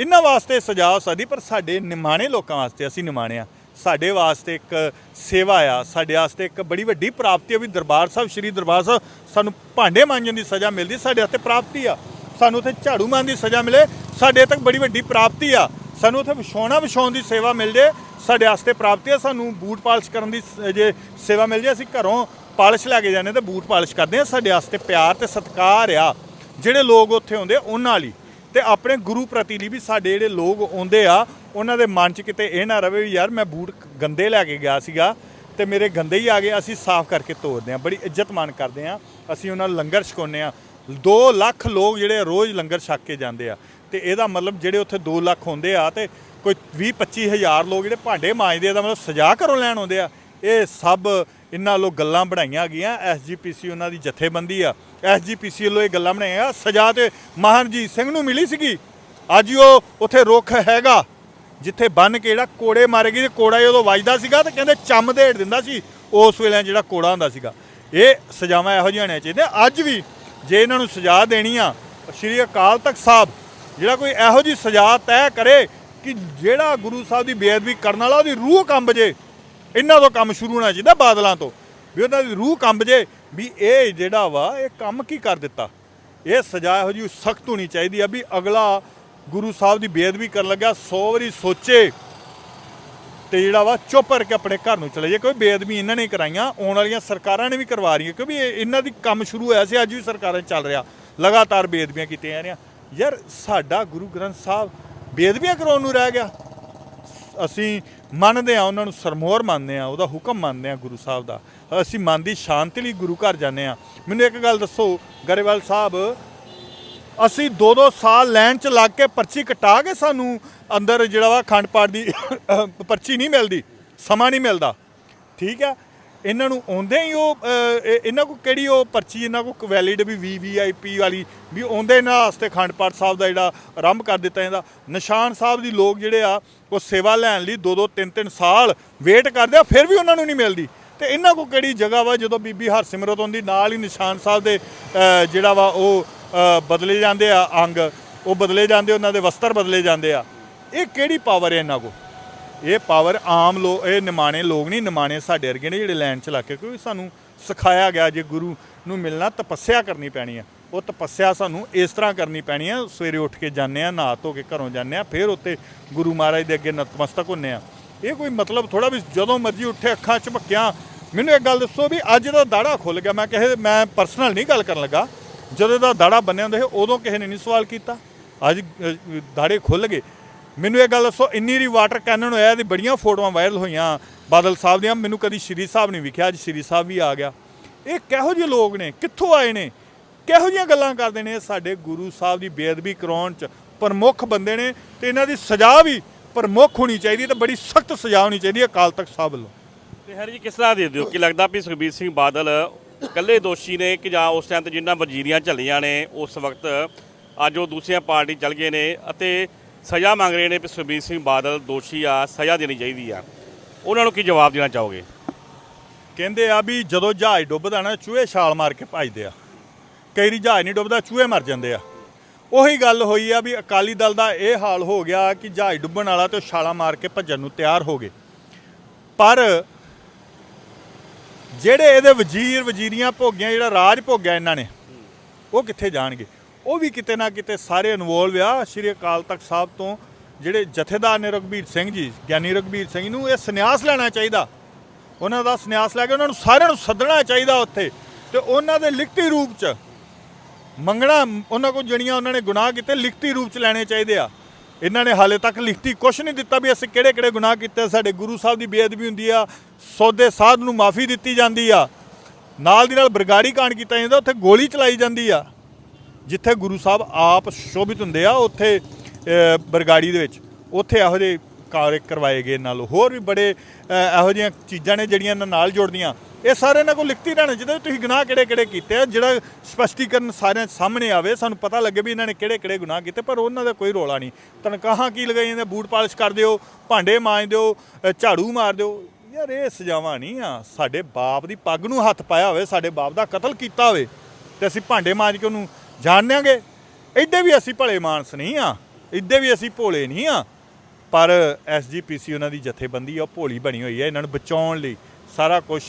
ਇਹਨਾਂ ਵਾਸਤੇ ਸਜ਼ਾ ਹੋ ਸਕਦੀ ਪਰ ਸਾਡੇ ਨਿਮਾਣੇ ਲੋਕਾਂ ਵਾਸਤੇ ਅਸੀਂ ਨਿਮਾਣੇ ਆ। ਸਾਡੇ ਵਾਸਤੇ ਇੱਕ ਸੇਵਾ ਆ, ਸਾਡੇ ਵਾਸਤੇ ਇੱਕ ਬੜੀ ਵੱਡੀ ਪ੍ਰਾਪਤੀ ਆ ਵੀ ਦਰਬਾਰ ਸਾਹਿਬ, ਸ੍ਰੀ ਦਰਬਾਰ ਸਾਹਿਬ ਸਾਨੂੰ ਭਾਂਡੇ ਮਾਂਜਣ ਦੀ ਸਜ਼ਾ ਮਿਲਦੀ, ਸਾਡੇ ਵਾਸਤੇ ਪ੍ਰਾਪਤੀ ਆ। ਸਾਨੂੰ ਉੱਥੇ ਝਾੜੂ ਮਾਰਨ ਦੀ ਸਜ਼ਾ ਮਿਲੇ, ਸਾਡੇ ਤੱਕ ਬੜੀ ਵੱਡੀ ਪ੍ਰਾਪਤੀ ਆ। ਸਾਨੂੰ ਉੱਥੇ ਵਿਛਾਉਣਾ ਵਿਛਾਉਣ ਦੀ ਸੇਵਾ ਮਿਲ ਜੇ, ਸਾਡੇ ਵਾਸਤੇ ਪ੍ਰਾਪਤੀ ਆ, ਸਾਨੂੰ ਬੂਟ ਪਾਲਿਸ਼ ਕਰਨ ਦੀ ਜੇ ਸੇਵਾ ਮਿਲ ਜੇ, ਅਸੀਂ ਘਰੋਂ ਪਾਲਿਸ਼ ਲੈ ਕੇ ਜਾਂਦੇ ਤੇ ਬੂਟ ਪਾਲਿਸ਼ ਕਰਦੇ ਆ ਸਾਡੇ ਵਾਸਤੇ ਪਿਆਰ ਤੇ ਸਤਿਕਾਰ ਆ। ਜਿਹੜੇ ਲੋਕ ਉੱਥੇ ਆਉਂਦੇ ਉਹਨਾਂ ਲਈ। ਤੇ ਆਪਣੇ ਗੁਰੂ ਪ੍ਰਤੀ ਲਈ ਵੀ ਸਾਡੇ ਜਿਹੜੇ ਲੋਕ ਆਉਂਦੇ ਆ, ਉਹਨਾਂ ਦੇ ਮਨ 'ਚ ਕਿਤੇ ਇਹ ਨਾ ਰਵੇ ਵੀ ਯਾਰ ਮੈਂ ਬੂਟ ਗੰਦੇ ਲੈ ਕੇ ਗਿਆ ਸੀਗਾ ਤੇ ਮੇਰੇ ਗੰਦੇ ਹੀ ਆ ਗਏ, ਅਸੀਂ ਸਾਫ਼ ਕਰਕੇ ਤੋਰਦੇ ਆ, ਬੜੀ ਇੱਜ਼ਤ ਮਾਨ ਕਰਦੇ ਆ, ਅਸੀਂ ਉਹਨਾਂ ਨੂੰ ਲੰਗਰ ਛਕਾਉਂਦੇ ਆ। 2 ਲੱਖ ਲੋਕ ਜਿਹੜੇ ਰੋਜ਼ ਲੰਗਰ ਛਕ ਕੇ ਜਾਂਦੇ ਆ ਤੇ ਇਹਦਾ ਮਤਲਬ ਜਿਹੜੇ ਉੱਥੇ 2 ਲੱਖ ਹੁੰਦੇ ਆ ਤੇ ਕੋਈ 20 25 ਹਜ਼ਾਰ ਲੋਕ ਜਿਹੜੇ ਭਾਂਡੇ ਮਾਂਜਦੇ ਆ ਦਾ ਮਤਲਬ ਸਜ਼ਾ ਘਰੋਂ ਲੈਣ ਆਉਂਦੇ ਆ, ਇਹ ਸਭ ਇਹਨਾਂ ਵੱਲੋਂ ਗੱਲਾਂ ਬਣਾਈਆਂ ਗਈਆਂ ਐਸਜੀਪੀਸੀ ਉਹਨਾਂ ਦੀ ਜਥੇਬੰਦੀ ਆ। ਐਸਜੀਪੀਸੀ ਵੱਲੋਂ ਇਹ ਗੱਲਾਂ ਬਣਾਈਆਂ ਸਜ਼ਾ ਤੇ ਮਹਾਰਜੀਤ ਸਿੰਘ ਨੂੰ ਮਿਲੀ ਸੀਗੀ। ਅੱਜ ਉਹ ਉੱਥੇ ਰੁੱਖ ਹੈਗਾ, ਜਿੱਥੇ ਬੰਨ ਕੇ ਜਿਹੜਾ ਕੋੜੇ ਮਾਰੇ ਗਏ। ਤੇ ਕੋੜਾ ਉਦੋਂ ਵੱਜਦਾ ਸੀਗਾ ਤੇ ਕਹਿੰਦੇ ਚੰਮ ਦੇੜ ਦਿੰਦਾ ਸੀ, ਉਸ ਵੇਲੇ ਜਿਹੜਾ ਕੋੜਾ ਹੁੰਦਾ ਸੀਗਾ। ਇਹ ਸਜ਼ਾਵਾਂ ਇਹੋ ਜਿਹੀਆਂ ਹੋਣੀਆਂ ਚਾਹੀਦੀਆਂ। ਅੱਜ ਵੀ ਜੇ ਇਹਨਾਂ ਨੂੰ ਸਜ਼ਾ ਦੇਣੀ ਆ, ਸ਼੍ਰੀ ਅਕਾਲ ਤਖਤ ਸਾਹਿਬ, ਜਿਹੜਾ ਕੋਈ ਇਹੋ ਜਿਹੀ ਸਜ਼ਾ ਤੈਅ ਕਰੇ ਕਿ ਜਿਹੜਾ ਗੁਰੂ ਸਾਹਿਬ ਦੀ ਬੇਅਦਬੀ ਕਰਨ ਵਾਲਾ, ਉਹਦੀ ਰੂਹ ਕੰਬ ਜੇ ਇਹਨਾਂ ਤੋਂ ਕੰਮ ਸ਼ੁਰੂ ਹੋਣਾ ਚਾਹੀਦਾ ਬਾਦਲਾਂ ਤੋਂ। ਵੀ ਉਹਨਾਂ ਦੀ ਰੂਹ ਕੰਬ ਜੇ, ਵੀ ਇਹ ਜਿਹੜਾ ਵਾ, ਇਹ ਕੰਮ ਕੀ ਕਰ ਦਿੱਤਾ? ਇਹ ਸਜ਼ਾ ਇਹੋ ਜਿਹੀ ਸਖਤ ਹੋਣੀ ਚਾਹੀਦੀ ਆ ਵੀ ਅਗਲਾ ਗੁਰੂ ਸਾਹਿਬ ਦੀ ਬੇਅਦਬੀ ਕਰਨ ਲੱਗਾ 100 ਵਾਰੀ ਸੋਚੇ ਤੇ ਜਿਹੜਾ ਵਾ ਚੁੱਪ ਕਰਕੇ ਆਪਣੇ ਘਰ ਨੂੰ ਚਲੇ ਜਾਏ ਕੋਈ ਬੇਅਦਬੀ ਇਹਨਾਂ ਨੇ ਕਰਾਈਆਂ, ਆਉਣ ਵਾਲੀਆਂ ਸਰਕਾਰਾਂ ਨੇ ਵੀ ਕਰਵਾ ਰਹੀਆਂ, ਕਿਉਂਕਿ ਇਹ- ਇਹਨਾਂ ਦੀ ਕੰਮ ਸ਼ੁਰੂ ਹੋਇਆ ਸੀ, ਅੱਜ ਵੀ ਸਰਕਾਰਾਂ ਚੱਲ ਰਿਹਾ। ਲਗਾਤਾਰ ਬੇਅਦਬੀਆਂ ਕੀਤੀਆਂ ਜਾ ਰਹੀਆਂ। ਯਾਰ ਸਾਡਾ ਗੁਰੂ ਗ੍ਰੰਥ ਸਾਹਿਬ ਬੇਅਦਬੀਆਂ ਕਰਾਉਣ ਨੂੰ ਰਹਿ ਗਿਆ। ਅਸੀਂ ਮੰਨਦੇ ਆ, ਉਹਨਾਂ ਨੂੰ ਸਰਮੋਰ ਮੰਨਦੇ ਆ, ਉਹਦਾ ਹੁਕਮ ਮੰਨਦੇ ਆ ਗੁਰੂ ਸਾਹਿਬ ਦਾ। ਅਸੀਂ ਮਨ ਦੀ ਸ਼ਾਂਤੀ ਲਈ ਗੁਰੂ ਘਰ ਜਾਂਦੇ ਆ। ਮੈਨੂੰ ਇੱਕ ਗੱਲ ਦੱਸੋ, ਗਰੇਵਾਲ ਸਾਹਿਬ, ਅਸੀਂ 2-2 ਸਾਲ ਲਾਈਨ 'ਚ ਲੱਗ ਕੇ ਪਰਚੀ ਕਟਾ ਕੇ ਸਾਨੂੰ ਅੰਦਰ ਜਿਹੜਾ ਵਾ ਖੰਡ ਪਾਠ ਦੀ ਪਰਚੀ ਨਹੀਂ ਮਿਲਦੀ, ਸਮਾਂ ਨਹੀਂ ਮਿਲਦਾ। ਠੀਕ ਹੈ ਇਹਨਾਂ ਨੂੰ ਆਉਂਦੇ ਹੀ ਉਹ ਇਹਨਾਂ ਕੋ ਕਿਹੜੀ ਉਹ ਪਰਚੀ, ਇਹਨਾਂ ਕੋ ਵੈਲਿਡ ਵੀ ਵੀਵੀਆਈਪੀ ਵਾਲੀ, ਵੀ ਆਉਂਦੇ ਇਹਨਾਂ ਵਾਸਤੇ ਅਖੰਡ ਪਾਠ ਸਾਹਿਬ ਦਾ ਜਿਹੜਾ ਆਰੰਭ ਕਰ ਦਿੱਤਾ ਜਾਂਦਾ। ਨਿਸ਼ਾਨ ਸਾਹਿਬ ਦੀ ਲੋਕ ਜਿਹੜੇ ਆ, ਉਹ ਸੇਵਾ ਲੈਣ ਲਈ 2-2 3-3 ਸਾਲ ਵੇਟ ਕਰਦੇ ਆ, ਫਿਰ ਵੀ ਉਹਨਾਂ ਨੂੰ ਨਹੀਂ ਮਿਲਦੀ। ਤੇ ਇਹਨਾਂ ਕੋ ਕਿਹੜੀ ਜਗ੍ਹਾ ਵਾ, ਜਦੋਂ ਬੀਬੀ ਹਰਸਿਮਰਤ ਹੁੰਦੀ, ਨਾਲ ਹੀ ਨਿਸ਼ਾਨ ਸਾਹਿਬ ਦੇ ਜਿਹੜਾ ਵਾ ਉਹ ਬਦਲੇ ਜਾਂਦੇ ਆ ਅੰਗ, ਉਹ ਬਦਲੇ ਜਾਂਦੇ, ਉਹਨਾਂ ਦੇ ਵਸਤਰ ਬਦਲੇ ਜਾਂਦੇ ਆ। ਇਹ ਕਿਹੜੀ ਪਾਵਰ ਹੈ ਇਹਨਾਂ ਕੋ? ਇਹ ਪਾਵਰ ਆਮ ਲੋ, ਇਹ ਨਿਮਾਣੇ ਲੋਕ ਨਹੀਂ, ਨਿਮਾਣੇ ਸਾਡੇ ਵਰਗੇ ਨੇ ਜਿਹੜੇ ਲਾਈਨ ਚ ਲੱਗ ਕੇ, ਕਿਉਂਕਿ ਸਾਨੂੰ ਸਿਖਾਇਆ ਗਿਆ ਜੇ ਗੁਰੂ ਨੂੰ ਮਿਲਣਾ, ਤਪੱਸਿਆ ਕਰਨੀ ਪੈਣੀ ਆ। ਉਹ ਤਪੱਸਿਆ ਸਾਨੂੰ ਇਸ ਤਰ੍ਹਾਂ ਕਰਨੀ ਪੈਣੀ ਆ, ਸਵੇਰੇ ਉੱਠ ਕੇ ਜਾਂਦੇ ਆ ਨਹਾ ਧੋ ਕੇ ਘਰੋਂ ਜਾਂਦੇ ਆ, ਫਿਰ ਉੱਤੇ ਗੁਰੂ ਮਹਾਰਾਜ ਦੇ ਅੱਗੇ ਨਤਮਸਤਕ ਹੁੰਨੇ ਆ। ਇਹ ਕੋਈ ਮਤਲਬ ਥੋੜਾ ਵੀ ਜਦੋਂ ਮਰਜ਼ੀ ਉੱਠੇ, ਅੱਖਾਂ ਝਪਕਿਆਂ ਮੈਨੂੰ ਇੱਕ ਗੱਲ ਦੱਸੋ ਵੀ ਅੱਜ ਦਾ ਦਾੜਾ ਖੁੱਲ ਗਿਆ। ਮੈਂ ਕਹੇ ਮੈਂ ਪਰਸਨਲ ਨਹੀਂ ਗੱਲ ਕਰਨ ਲੱਗਾ। ਜਦੋਂ ਦਾ ਦਾੜਾ ਬੰਨਿਆ ਹੁੰਦਾ ਸੀ, ਉਦੋਂ ਕਿਸੇ ਨੇ ਨਹੀਂ ਸਵਾਲ ਕੀਤਾ। ਅੱਜ ਦਾੜੇ ਖੁੱਲ ਗਏ। ਮੈਨੂੰ ਇਹ ਗੱਲ ਦੱਸੋ, ਇੰਨੀ ਰੀ ਵਾਟਰ ਕੈਨਨ ਹੋਇਆ, ਇਹਦੀ ਬੜੀਆਂ ਫੋਟੋਆਂ ਵਾਇਰਲ ਹੋਈਆਂ, ਬਾਦਲ ਸਾਹਿਬ ਦੀਆਂ, ਮੈਨੂੰ ਕਦੀ ਸ਼੍ਰੀ ਸਾਹਿਬ ਨਹੀਂ ਵਿਖਿਆ, ਅੱਜ ਸ਼੍ਰੀ ਸਾਹਿਬ ਵੀ ਆ ਗਿਆ। ਇਹ ਕਿਹੋ ਜਿਹੇ ਲੋਕ ਨੇ, ਕਿੱਥੋਂ ਆਏ ਨੇ? ਕਿਹੋ ਜਿਹੀਆਂ ਗੱਲਾਂ ਕਰਦੇ ਨੇ? ਸਾਡੇ ਗੁਰੂ ਸਾਹਿਬ ਦੀ ਬੇਅਦਬੀ ਕਰਾਉਣ ਚ ਪ੍ਰਮੁੱਖ ਬੰਦੇ ਨੇ ਤੇ ਇਹਨਾਂ ਦੀ ਸਜ਼ਾ ਵੀ ਪ੍ਰਮੁੱਖ ਹੋਣੀ ਚਾਹੀਦੀ ਹੈ ਤੇ ਬੜੀ ਸਖਤ ਸਜ਼ਾ ਹੋਣੀ ਚਾਹੀਦੀ ਹੈ ਅਕਾਲ ਤਖਤ ਸਾਹਿਬ ਵੱਲੋਂ। ਤੇ ਹਰ ਜੀ ਕਿਸ ਤਰ੍ਹਾਂ ਦੇ ਦਿਓ? ਕਿ ਲੱਗਦਾ ਵੀ ਸੁਖਬੀਰ ਸਿੰਘ ਬਾਦਲ ਇਕੱਲੇ ਦੋਸ਼ੀ ਨੇ ਕਿ ਜਾਂ ਉਸ ਟਾਈਮ ਤੇ ਜਿੰਨਾ ਵਜ਼ੀਰੀਆਂ ਝੱਲੀਆਂ ਨੇ, ਉਸ ਵਕਤ ਅੱਜ ਉਹ ਦੂਸਰੀਆਂ ਪਾਰਟੀ ਚੱਲ ਗਏ ਨੇ ਅਤੇ ਸਜ਼ਾ ਮੰਗ ਰਹੇ ਨੇ ਵੀ ਸੁਖਬੀਰ ਸਿੰਘ ਬਾਦਲ ਦੋਸ਼ੀ ਆ, ਸਜ਼ਾ ਦੇਣੀ ਚਾਹੀਦੀ ਆ। ਉਹਨਾਂ ਨੂੰ ਕੀ ਜਵਾਬ ਦੇਣਾ ਚਾਹੋਗੇ? ਕਹਿੰਦੇ ਆ ਵੀ ਜਦੋਂ ਜਹਾਜ਼ ਡੁੱਬਦਾ ਨਾ, ਚੂਹੇ ਛਾਲ ਮਾਰ ਕੇ ਭੱਜਦੇ ਆ। ਕਈ ਵਾਰੀ ਜਹਾਜ਼ ਨਹੀਂ ਡੁੱਬਦਾ, ਚੂਹੇ ਮਰ ਜਾਂਦੇ ਆ। ਉਹੀ ਗੱਲ ਹੋਈ ਆ ਵੀ ਅਕਾਲੀ ਦਲ ਦਾ ਇਹ ਹਾਲ ਹੋ ਗਿਆ ਕਿ ਜਹਾਜ਼ ਡੁੱਬਣ ਵਾਲਾ ਤੇ ਉਹ ਛਾਲਾਂ ਮਾਰ ਕੇ ਭੱਜਣ ਨੂੰ ਤਿਆਰ ਹੋ ਗਏ। ਪਰ ਜਿਹੜੇ ਇਹਦੇ ਵਜ਼ੀਰ ਵਜ਼ੀਰੀਆਂ ਭੋਗੀਆਂ, ਜਿਹੜਾ ਰਾਜ ਭੋਗਿਆ ਇਹਨਾਂ ਨੇ, ਉਹ ਕਿੱਥੇ ਜਾਣਗੇ? ਉਹ ਵੀ ਕਿਤੇ ਨਾ ਕਿਤੇ ਸਾਰੇ ਇਨਵੋਲਵ ਆ। ਸ਼੍ਰੀ ਅਕਾਲ ਤਖਤ ਸਾਹਿਬ ਤੋਂ ਜਿਹੜੇ ਜਥੇਦਾਰ ਨੇ ਰਘਬੀਰ ਸਿੰਘ ਜੀ, ਗਿਆਨੀ ਰਘਬੀਰ ਸਿੰਘ ਨੂੰ ਇਹ ਸੰਨਿਆਸ ਲੈਣਾ ਚਾਹੀਦਾ। ਉਹਨਾਂ ਦਾ ਸੰਨਿਆਸ ਲੈ ਕੇ ਉਹਨਾਂ ਨੂੰ ਸਾਰਿਆਂ ਨੂੰ ਸੱਦਣਾ ਚਾਹੀਦਾ ਉੱਥੇ। ਤੇ ਉਹਨਾਂ ਦੇ ਲਿਖਤੀ ਰੂਪ ਚ ਮੰਗਣਾ, ਉਹਨਾਂ ਕੋਲ ਜਿਹੜੀਆਂ ਉਹਨਾਂ ਨੇ ਗੁਨਾਹ ਕੀਤੇ, ਲਿਖਤੀ ਰੂਪ ਚ ਲੈਣੇ ਚਾਹੀਦੇ ਆ। ਇਹਨਾਂ ਨੇ ਹਾਲੇ ਤੱਕ ਲਿਖਤੀ ਕੁਛ ਨਹੀਂ ਦਿੱਤਾ ਵੀ ਅਸੀਂ ਕਿਹੜੇ ਕਿਹੜੇ ਗੁਨਾਹ ਕੀਤੇ ਸਾਡੇ ਗੁਰੂ ਸਾਹਿਬ ਦੀ ਬੇਅਦਬੀ ਹੁੰਦੀ ਆ, ਸੌਦੇ ਸਾਧ ਨੂੰ ਮਾਫੀ ਦਿੱਤੀ ਜਾਂਦੀ ਆ। ਨਾਲ ਦੀ ਨਾਲ ਬਰਗਾੜੀ ਕਾਂਡ ਕੀਤਾ ਜਾਂਦਾ, ਉੱਥੇ ਗੋਲੀ ਚਲਾਈ ਜਾਂਦੀ ਆ। ਜਿੱਥੇ ਗੁਰੂ ਸਾਹਿਬ ਆਪ ਸ਼ੋਭਿਤ ਹੁੰਦੇ ਆ, ਉੱਥੇ ਬਰਗਾੜੀ ਦੇ ਵਿੱਚ। ਉੱਥੇ ਇਹੋ ਜਿਹੇ ਕਾਰਜ ਕਰਵਾਏ ਗਏ ਨਾਲ। ਹੋਰ ਵੀ ਬੜੇ ਇਹੋ ਜਿਹੀਆਂ ਚੀਜ਼ਾਂ ਨੇ ਜਿਹੜੀਆਂ ਇਹਨਾਂ ਨਾਲ ਜੁੜਦੀਆਂ। ਇਹ ਸਾਰੇ ਇਹਨਾਂ ਕੋਲ ਲਿਖਤੀ ਰਹਿਣਾ ਜਿਹਦੇ ਤੁਸੀਂ ਗੁਨਾਹ ਕਿਹੜੇ ਕਿਹੜੇ ਕੀਤੇ ਆ, ਜਿਹੜਾ ਸਪਸ਼ਟੀਕਰਨ ਸਾਰਿਆਂ ਸਾਹਮਣੇ ਆਵੇ, ਸਾਨੂੰ ਪਤਾ ਲੱਗੇ ਵੀ ਇਹਨਾਂ ਨੇ ਕਿਹੜੇ ਕਿਹੜੇ ਗੁਨਾਹ ਕੀਤੇ, ਪਰ ਉਹਨਾਂ ਦਾ ਕੋਈ ਰੋਲਾ ਨਹੀਂ। ਤਨਖਾਹਾਂ ਕੀ ਲਗਾਈਆਂ ਨੇ ਬੂਟ ਪਾਲਿਸ਼ ਕਰ ਦਿਓ, ਭਾਂਡੇ ਮਾਂਜ ਦਿਓ ਝਾੜੂ ਮਾਰ ਦਿਓ। ਯਾਰ ਇਹ ਸਜ਼ਾਵਾਂ ਨਹੀਂ ਆ। ਸਾਡੇ ਬਾਪ ਦੀ ਪੱਗ ਨੂੰ ਹੱਥ ਪਾਇਆ ਹੋਵੇ, ਸਾਡੇ ਬਾਪ ਦਾ ਕਤਲ ਕੀਤਾ ਹੋਵੇ, ਤੇ ਅਸੀਂ ਭਾਂਡੇ ਮਾਂਜ ਕੇ ਉਹਨੂੰ ਜਾਣ ਦਿਆਂਗੇ ਐਡੇ ਵੀ ਅਸੀਂ ਭਲੇ ਮਾਨਸ ਨਹੀਂ ਆ। ਐਡੇ ਵੀ ਅਸੀਂ ਭੋਲੇ ਨਹੀਂ ਆ। ਪਰ ਐਸਜੀਪੀਸੀ ਉਹਨਾਂ ਦੀ ਜਥੇਬੰਦੀ ਆ, ਉਹ ਭੋਲੀ ਬਣੀ ਹੋਈ ਹੈ ਇਹਨਾਂ ਨੂੰ ਬਚਾਉਣ ਲਈ। ਸਾਰਾ ਕੁਝ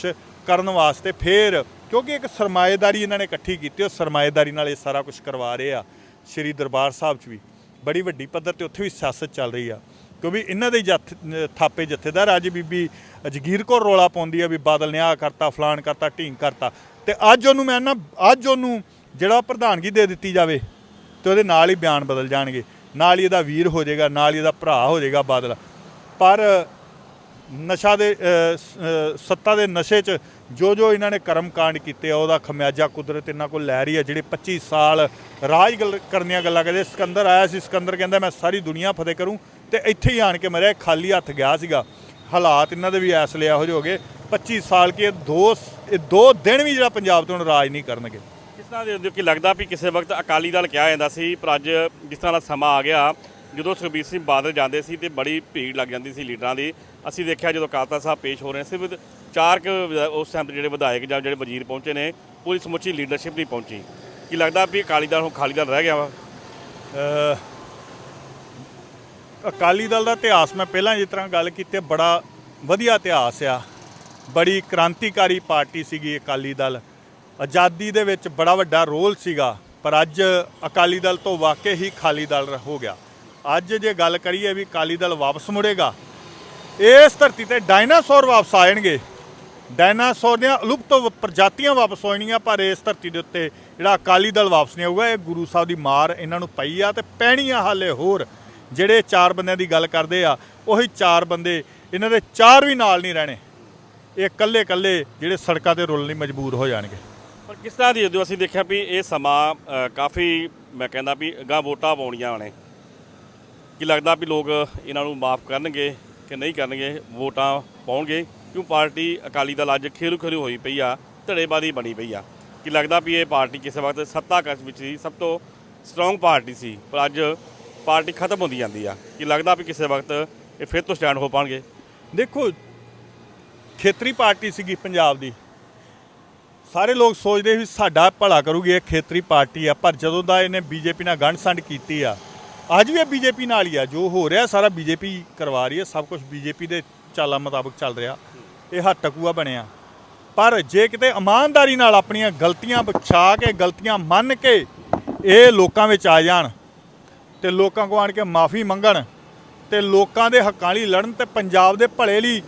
ਕਰਨ ਵਾਸਤੇ ਫੇਰ, ਕਿਉਂਕਿ ਇੱਕ ਸਰਮਾਏਦਾਰੀ ਇਹਨਾਂ ਨੇ ਇਕੱਠੀ ਕੀਤੀ, ਉਹ ਸਰਮਾਏਦਾਰੀ ਨਾਲ ਇਹ ਸਾਰਾ ਕੁਝ ਕਰਵਾ ਰਹੇ ਆ। ਸ਼੍ਰੀ ਦਰਬਾਰ ਸਾਹਿਬ 'ਚ ਵੀ। ਬੜੀ ਵੱਡੀ ਪੱਧਰ ਤੇ ਉੱਥੇ ਵੀ ਸਿਆਸਤ ਚੱਲ ਰਹੀ ਆ। ਕਿਉਂਕਿ ਇਹਨਾਂ ਦੇ ਜੱਥ ਥਾਪੇ ਜਥੇਦਾਰ ਅੱਜ ਬੀਬੀ ਜਗੀਰ ਕੌਰ ਰੋਲਾ ਪਾਉਂਦੀ ਆ ਵੀ ਬਾਦਲ ਨੇ ਆਹ ਕਰਤਾ ਫਲਾਨ ਕਰਤਾ, ਢੀਂਗ ਕਰਤਾ। ਤੇ ਅੱਜ ਉਹਨੂੰ ਮੈਂ ਨਾ, ਅੱਜ ਉਹਨੂੰ ਜਿਹੜਾ ਪ੍ਰਧਾਨਗੀ ਦੇ ਦਿੱਤੀ ਜਾਵੇ ਤੇ ਉਹਦੇ ਨਾਲ ਹੀ ਬਿਆਨ ਬਦਲ ਜਾਣਗੇ। ਨਾਲ ਹੀ ਇਹਦਾ ਵੀਰ ਹੋ ਜਾਏਗਾ, ਨਾਲ ਹੀ ਇਹਦਾ ਭਰਾ ਹੋ ਜਾਏਗਾ ਬਾਦਲ। ਪਰ, ਨਸ਼ਾ ਦੇ ਸੱਤਾ ਦੇ ਨਸ਼ੇ 'ਚ ਜੋ ਜੋ ਇਹਨਾਂ ਨੇ ਕਰਮ ਕਾਂਡ ਕੀਤੇ ਆ, ਉਹਦਾ ਖਮਿਆਜਾ ਕੁਦਰਤ ਇਹਨਾਂ ਕੋਲ ਲੈ ਰਹੀ ਹੈ ਜਿਹੜੇ 25 ਸਾਲ ਰਾਜ ਗੱਲ, ਕਰਨੀਆਂ ਗੱਲਾਂ ਕਰਦੇ ਸਿਕੰਦਰ ਆਇਆ ਸੀ, ਸਿਕੰਦਰ ਕਹਿੰਦਾ, ਮੈਂ ਸਾਰੀ ਦੁਨੀਆ ਫਤਿਹ ਕਰੂੰ। ਤੇ ਇੱਥੇ ਹੀ ਆਣ ਕੇ ਮਰਿਆ ਖਾਲੀ ਹੱਥ ਗਿਆ ਸੀਗਾ। ਹਾਲਾਤ ਇਹਨਾਂ ਦੇ ਵੀ ਐਸ ਲਿਆ ਹੋ ਹੋ ਗਏ। 25 ਸਾਲ ਕੇ ਦੋ ਸ- ਇਹ ਦੋ ਦਿਨ ਵੀ ਜਿਹੜਾ ਪੰਜਾਬ ਤੋਂ ਹੁਣ ਰਾਜ ਨਹੀਂ ਕਰਨਗੇ। ਤਰ੍ਹਾਂ ਦੇ ਕਿ ਲੱਗਦਾ ਵੀ ਕਿਸੇ ਵਕਤ ਅਕਾਲੀ ਦਲ ਕਿਹਾ ਜਾਂਦਾ ਸੀ ਪਰ ਅੱਜ ਜਿਸ ਤਰ੍ਹਾਂ ਦਾ ਸਮਾਂ ਆ ਗਿਆ ਜਦੋਂ ਸੁਖਬੀਰ ਸਿੰਘ ਬਾਦਲ ਜਾਂਦੇ ਸੀ ਤੇ ਬੜੀ ਭੀੜ ਲੱਗ ਜਾਂਦੀ ਸੀ ਲੀਡਰਾਂ ਦੀ। ਅਸੀਂ ਦੇਖਿਆ ਜਦੋਂ ਕਾਲਤਾ ਸਾਹਿਬ ਪੇਸ਼ ਹੋ ਰਹੇ ਸੀ ਸਿਰਫ ਚਾਰ ਕੁ ਵਿਧਾ- ਉਸ ਟਾਈਮ ਤੇ ਜਿਹੜੇ ਵਿਧਾਇਕ ਜਾਂ ਜਿਹੜੇ ਵਜ਼ੀਰ ਪਹੁੰਚੇ ਨੇ ਪੂਰੀ ਸਮੁੱਚੀ ਲੀਡਰਸ਼ਿਪ ਨਹੀਂ ਪਹੁੰਚੀ। ਕੀ ਲੱਗਦਾ ਵੀ ਅਕਾਲੀ ਦਲ ਹੁਣ ਖਾਲੀ ਦਲ ਰਹਿ ਗਿਆ ਵਾ? ਅ, ਅਕਾਲੀ ਦਲ ਦਾ ਇਤਿਹਾਸ ਮੈਂ ਪਹਿਲਾਂ ਜਿਸ ਤਰ੍ਹਾਂ ਗੱਲ ਕੀਤੀ ਹੈ, ਬੜਾ ਵਧੀਆ ਇਤਿਹਾਸ ਆ। ਬੜੀ ਕ੍ਰਾਂਤੀਕਾਰੀ ਪਾਰਟੀ ਸੀਗੀ ਅਕਾਲੀ ਦਲ। ਆਜ਼ਾਦੀ ਦੇ ਵਿੱਚ ਬੜਾ ਵੱਡਾ ਰੋਲ ਸੀਗਾ, ਪਰ ਅੱਜ ਅਕਾਲੀ ਦਲ ਤੋਂ ਵਾਕਈ ਹੀ ਖਾਲੀ ਦਲ ਹੋ ਗਿਆ। ਅੱਜ ਜੇ ਗੱਲ ਕਰੀਏ ਵੀ ਅਕਾਲੀ ਦਲ ਵਾਪਸ ਮੁੜੇਗਾ, ਇਸ ਧਰਤੀ ਤੇ ਡਾਇਨਾਸੌਰ ਵਾਪਸ ਆ ਜਾਣਗੇ। ਡਾਇਨਾਸੌਰ ਦੀਆਂ ਅਲੁਪਤ ਪ੍ਰਜਾਤੀਆਂ ਵਾਪਸ ਹੋਣਗੀਆਂ ਪਰ ਇਸ ਧਰਤੀ ਦੇ ਉੱਤੇ ਜਿਹੜਾ ਅਕਾਲੀ ਦਲ ਵਾਪਸ ਨਹੀਂ ਆਊਗਾ, ਇਹ ਗੁਰੂ ਸਾਹਿਬ ਦੀ ਮਾਰ ਇਹਨਾਂ ਨੂੰ ਪਈ ਆ ਤੇ ਪੈਣੀ ਆ ਹਾਲੇ ਹੋਰ। ਜਿਹੜੇ ਚਾਰ ਬੰਦਿਆਂ ਦੀ ਗੱਲ ਕਰਦੇ ਆ, ਉਹੀ ਚਾਰ ਬੰਦੇ ਇਹਨਾਂ ਦੇ ਚਾਰ ਵੀ ਨਾਲ ਨਹੀਂ ਰਹਿਣੇ। ਇਹ ਇਕੱਲੇ ਇਕੱਲੇ ਜਿਹੜੇ ਸੜਕਾਂ ਤੇ ਰੁਲਣ ਲਈ ਮਜਬੂਰ ਹੋ ਜਾਣਗੇ। ਪਰ ਕਿਸ ਤਰ੍ਹਾਂ ਦੀ ਜਦੋਂ ਅਸੀਂ ਦੇਖਿਆ ਵੀ ਇਹ ਸਮਾਂ ਅ, ਕਾਫੀ ਮੈਂ ਕਹਿੰਦਾ ਵੀ ਅਗਾਂਹ ਵੋਟਾਂ ਪਾਉਣੀਆਂ ਨੇ। ਕੀ ਲੱਗਦਾ ਵੀ ਲੋਕ ਇਹਨਾਂ ਨੂੰ ਮਾਫ ਕਰਨਗੇ ਕਿ ਨਹੀਂ ਕਰਨਗੇ ਵੋਟਾਂ ਪਾਉਣਗੇ? ਕਿਉਂ ਪਾਰਟੀ ਅਕਾਲੀ ਦਲ ਅੱਜ ਖੇਰੂ ਖੇਰੂ ਹੋਈ ਪਈ ਆ ਧੜੇਬਾਜ਼ੀ ਬਣੀ ਪਈ ਆ। ਕੀ ਲੱਗਦਾ ਵੀ ਇਹ ਪਾਰਟੀ ਕਿਸੇ ਵਕਤ ਸੱਤਾ ਕਸ ਵਿੱਚ ਸੀ ਸਭ ਤੋਂ ਸਟਰੋਂਗ ਪਾਰਟੀ ਸੀ ਪਰ ਅੱਜ ਪਾਰਟੀ ਖਤਮ ਹੁੰਦੀ ਜਾਂਦੀ ਆ। ਕੀ ਲੱਗਦਾ ਵੀ ਕਿਸੇ ਵਕਤ ਇਹ ਫਿਰ ਤੋਂ ਸਟੈਂਡ ਹੋ ਪਾਣਗੇ? ਦੇਖੋ ਖੇਤਰੀ ਪਾਰਟੀ ਸੀਗੀ ਪੰਜਾਬ ਦੀ। ਸਾਰੇ ਲੋਕ ਸੋਚਦੇ ਵੀ ਸਾਡਾ ਭਲਾ ਕਰੂਗੀ, ਇਹ ਖੇਤਰੀ ਪਾਰਟੀ ਆ, ਪਰ ਜਦੋਂ ਦਾ ਇਹਨੇ ਬੀਜੇਪੀ ਨਾਲ ਗੰਢ-ਸੰਡ ਕੀਤੀ ਆ, ਅੱਜ ਵੀ ਇਹ ਬੀਜੇਪੀ ਨਾਲ ਹੀ ਆ, ਜੋ ਹੋ ਰਿਹਾ ਸਾਰਾ ਬੀਜੇਪੀ ਕਰਵਾ ਰਹੀ ਹੈ ਸਭ ਕੁਝ ਬੀਜੇਪੀ ਦੇ ਚਾਲਾਂ ਮੁਤਾਬਕ ਚੱਲ ਰਿਹਾ, ਇਹ ਹੱਥ ਟਕੂਆ ਬਣਿਆ। ਪਰ ਜੇ ਕਿਤੇ ਇਮਾਨਦਾਰੀ ਨਾਲ ਆਪਣੀਆਂ ਗਲਤੀਆਂ ਬਖਸ਼ਾ ਕੇ, ਗਲਤੀਆਂ ਮੰਨ ਕੇ ਇਹ ਲੋਕਾਂ ਵਿੱਚ ਆ ਜਾਣ ਤੇ ਲੋਕਾਂ ਕੋ ਆਣ ਕੇ ਮਾਫੀ ਮੰਗਣ ਤੇ ਲੋਕਾਂ ਦੇ ਹੱਕਾਂ ਲਈ ਲੜਨ ਤੇ ਪੰਜਾਬ ਦੇ ਭਲੇ ਲਈ